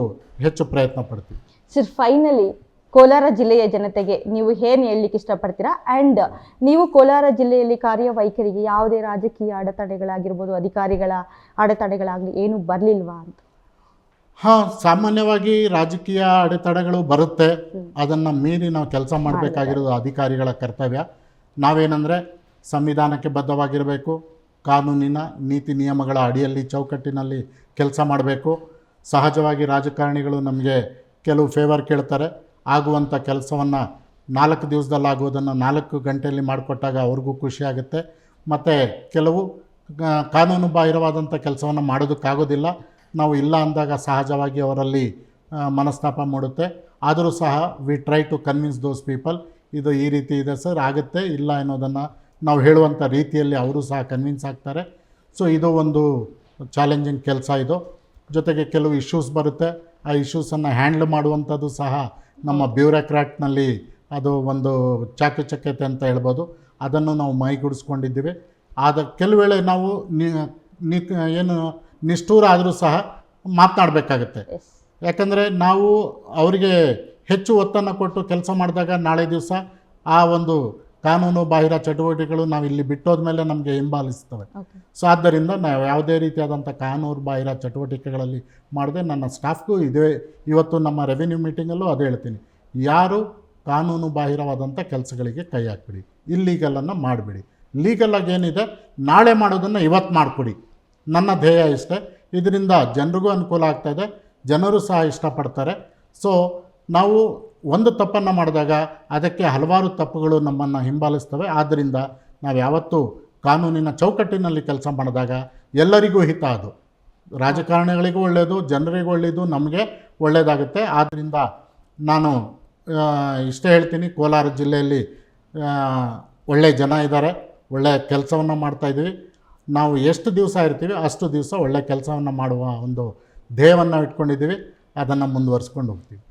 ಹೆಚ್ಚು ಪ್ರಯತ್ನ ಪಡ್ತೀವಿ. ಸರ್ ಫೈನಲಿ ಕೋಲಾರ ಜಿಲ್ಲೆಯ ಜನತೆಗೆ ನೀವು ಏನು ಹೇಳಲಿಕ್ಕೆ ಇಷ್ಟಪಡ್ತೀರಾ? ಆ್ಯಂಡ್ ನೀವು ಕೋಲಾರ ಜಿಲ್ಲೆಯಲ್ಲಿ ಕಾರ್ಯವೈಖರಿಗೆ ಯಾವುದೇ ರಾಜಕೀಯ ಅಡೆತಡೆಗಳಾಗಿರ್ಬೋದು ಅಧಿಕಾರಿಗಳ ಅಡೆತಡೆಗಳಾಗಲಿ ಏನು ಬರಲಿಲ್ವಾ ಅಂತ? ಹಾಂ ಸಾಮಾನ್ಯವಾಗಿ ರಾಜಕೀಯ ಅಡೆತಡೆಗಳು ಬರುತ್ತೆ. ಅದನ್ನು ಮೀರಿ ನಾವು ಕೆಲಸ ಮಾಡಬೇಕಾಗಿರೋದು ಅಧಿಕಾರಿಗಳ ಕರ್ತವ್ಯ. ನಾವೇನಂದರೆ ಸಂವಿಧಾನಕ್ಕೆ ಬದ್ಧವಾಗಿರಬೇಕು. ಕಾನೂನಿನ ನೀತಿ ನಿಯಮಗಳ ಅಡಿಯಲ್ಲಿ ಚೌಕಟ್ಟಿನಲ್ಲಿ ಕೆಲಸ ಮಾಡಬೇಕು. ಸಹಜವಾಗಿ ರಾಜಕಾರಣಿಗಳು ನಮಗೆ ಕೆಲವು ಫೇವರ್ ಕೇಳ್ತಾರೆ. ಆಗುವಂಥ ಕೆಲಸವನ್ನು ನಾಲ್ಕು ದಿವಸದಲ್ಲಿ ಆಗೋದನ್ನು ನಾಲ್ಕು ಗಂಟೆಯಲ್ಲಿ ಮಾಡಿಕೊಟ್ಟಾಗ ಅವ್ರಿಗೂ ಖುಷಿಯಾಗುತ್ತೆ ಮತ್ತು ಕೆಲವು ಕಾನೂನು ಬಾಹಿರವಾದಂಥ ಕೆಲಸವನ್ನು ಮಾಡೋದಕ್ಕಾಗೋದಿಲ್ಲ. ನಾವು ಇಲ್ಲ ಅಂದಾಗ ಸಹಜವಾಗಿ ಅವರಲ್ಲಿ ಮನಸ್ತಾಪ ಮೂಡುತ್ತೆ. ಆದರೂ ಸಹ we try to convince those people ಇದು ಈ ರೀತಿ ಇದೆ ಸರ್, ಆಗುತ್ತೆ, ಇಲ್ಲ ಅನ್ನೋದನ್ನು ನಾವು ಹೇಳುವಂಥ ರೀತಿಯಲ್ಲಿ ಅವರು ಸಹ ಕನ್ವಿನ್ಸ್ ಆಗ್ತಾರೆ. ಸೊ ಇದು ಒಂದು ಚಾಲೆಂಜಿಂಗ್ ಕೆಲಸ ಇದು. ಜೊತೆಗೆ ಕೆಲವು ಇಶ್ಯೂಸ್ ಬರುತ್ತೆ. ಆ ಇಶ್ಯೂಸನ್ನು ಹ್ಯಾಂಡ್ಲ್ ಮಾಡುವಂಥದ್ದು ಸಹ ನಮ್ಮ ಬ್ಯೂರೋಕ್ರಾಟ್ನಲ್ಲಿ ಅದು ಒಂದು ಚಾಕಚಕ್ಯತೆ ಅಂತ ಹೇಳ್ಬೋದು. ಅದನ್ನು ನಾವು ಮೈಗೂಡಿಸ್ಕೊಂಡಿದ್ದೀವಿ. ಆದ ಕೆಲವು ವೇಳೆ ನಾವು ನಿ ಏನು ನಿಷ್ಠೂರ ಆದರೂ ಸಹ ಮಾತನಾಡಬೇಕಾಗತ್ತೆ. ಯಾಕಂದರೆ ನಾವು ಅವರಿಗೆ ಹೆಚ್ಚು ಒತ್ತನ್ನು ಕೊಟ್ಟು ಕೆಲಸ ಮಾಡಿದಾಗ ನಾಳೆ ದಿವಸ ಆ ಒಂದು ಕಾನೂನು ಬಾಹಿರ ಚಟುವಟಿಕೆಗಳು ನಾವು ಇಲ್ಲಿ ಬಿಟ್ಟೋದ್ಮೇಲೆ ನಮಗೆ ಹಿಂಬಾಲಿಸ್ತವೆ. ಸೊ ಆದ್ದರಿಂದ ನಾವು ಯಾವುದೇ ರೀತಿಯಾದಂಥ ಕಾನೂನು ಬಾಹಿರ ಚಟುವಟಿಕೆಗಳಲ್ಲಿ ಮಾಡದೆ ನನ್ನ ಸ್ಟಾಫ್ಗೂ ಇದೇ ಇವತ್ತು ನಮ್ಮ ರೆವಿನ್ಯೂ ಮೀಟಿಂಗಲ್ಲೂ ಅದೇ ಹೇಳ್ತೀನಿ. ಯಾರು ಕಾನೂನು ಬಾಹಿರವಾದಂಥ ಕೆಲಸಗಳಿಗೆ ಕೈ ಹಾಕ್ಬಿಡಿ. ಇಲ್ಲೀಗಲನ್ನು ಮಾಡಿಬಿಡಿ. ಲೀಗಲಾಗಿ ಏನಿದೆ? ನಾಳೆ ಮಾಡೋದನ್ನು ಇವತ್ತು ಮಾಡಿಕೊಡಿ. ನನ್ನ ಧ್ಯೇಯ ಇಷ್ಟೇ. ಇದರಿಂದ ಜನರಿಗೂ ಅನುಕೂಲ ಆಗ್ತಾಯಿದೆ ಜನರು ಸಹ ಇಷ್ಟಪಡ್ತಾರೆ. ಸೊ ನಾವು ಒಂದು ತಪ್ಪನ್ನು ಮಾಡಿದಾಗ ಅದಕ್ಕೆ ಹಲವಾರು ತಪ್ಪುಗಳು ನಮ್ಮನ್ನು ಹಿಂಬಾಲಿಸ್ತವೆ. ಆದ್ದರಿಂದ ನಾವು ಯಾವತ್ತೂ ಕಾನೂನಿನ ಚೌಕಟ್ಟಿನಲ್ಲಿ ಕೆಲಸ ಮಾಡಿದಾಗ ಎಲ್ಲರಿಗೂ ಹಿತ ಅದು. ರಾಜಕಾರಣಿಗಳಿಗೂ ಒಳ್ಳೆಯದು ಜನರಿಗೂ ಒಳ್ಳೆಯದು ನಮಗೆ ಒಳ್ಳೆಯದಾಗುತ್ತೆ ಆದ್ದರಿಂದ ನಾನು ಇಷ್ಟೇ ಹೇಳ್ತೀನಿ, ಕೋಲಾರ ಜಿಲ್ಲೆಯಲ್ಲಿ ಒಳ್ಳೆ ಜನ ಇದ್ದಾರೆ ಒಳ್ಳೆಯ ಕೆಲಸವನ್ನು ಮಾಡ್ತಾಯಿದ್ದೀವಿ ನಾವು ಎಷ್ಟು ದಿವಸ ಇರ್ತೀವಿ, ಅಷ್ಟು ದಿವಸ ಒಳ್ಳೆಯ ಕೆಲಸವನ್ನು ಮಾಡುವ ಒಂದು ಧ್ಯೇಯವನ್ನು ಇಟ್ಕೊಂಡಿದ್ದೀವಿ. ಅದನ್ನು ಮುಂದುವರಿಸ್ಕೊಂಡು ಹೋಗ್ತೀವಿ.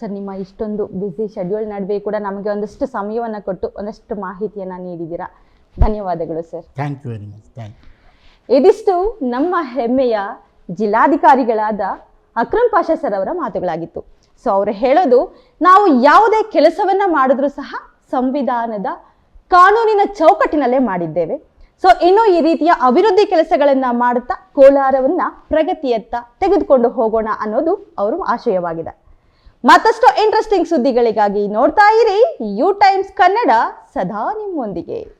ಸರ್ ನಿಮ್ಮ ಇಷ್ಟೊಂದು ಬ್ಯುಸಿ ಶೆಡ್ಯೂಲ್ ನಡುವೆ ಕೂಡ ನಮಗೆ ಒಂದಷ್ಟು ಸಮಯವನ್ನು ಕೊಟ್ಟು ಒಂದಷ್ಟು ಮಾಹಿತಿಯನ್ನು ನೀಡಿದ್ದೀರಾ? ಧನ್ಯವಾದಗಳು sir. Thank you very much thank ಇದಿಷ್ಟು ನಮ್ಮ ಹೆಮ್ಮೆಯ ಜಿಲ್ಲಾಧಿಕಾರಿಗಳಾದ ಅಕ್ರಮ್ ಪಾಷ ಸರ್ ಅವರ ಮಾತುಗಳಾಗಿತ್ತು. ಸೊ ಅವರು ಹೇಳೋದು ನಾವು ಯಾವುದೇ ಕೆಲಸವನ್ನ ಮಾಡಿದ್ರೂ ಸಹ ಸಂವಿಧಾನದ ಕಾನೂನಿನ ಚೌಕಟ್ಟಿನಲ್ಲೇ ಮಾಡಿದ್ದೇವೆ. ಸೊ ಇನ್ನು ಈ ರೀತಿಯ ಅಭಿವೃದ್ಧಿ ಕೆಲಸಗಳನ್ನ ಮಾಡುತ್ತಾ ಕೋಲಾರವನ್ನ ಪ್ರಗತಿಯತ್ತ ತೆಗೆದುಕೊಂಡು ಹೋಗೋಣ ಅನ್ನೋದು ಅವರು ಆಶಯವಾಗಿದೆ. ಮತ್ತಷ್ಟು ಇಂಟ್ರೆಸ್ಟಿಂಗ್ ಸುದ್ದಿಗಳಿಗಾಗಿ ನೋಡ್ತಾ ಇರಿ ಯು ಟೈಮ್ಸ್ ಕನ್ನಡ ಸದಾ ನಿಮ್ಮೊಂದಿಗೆ.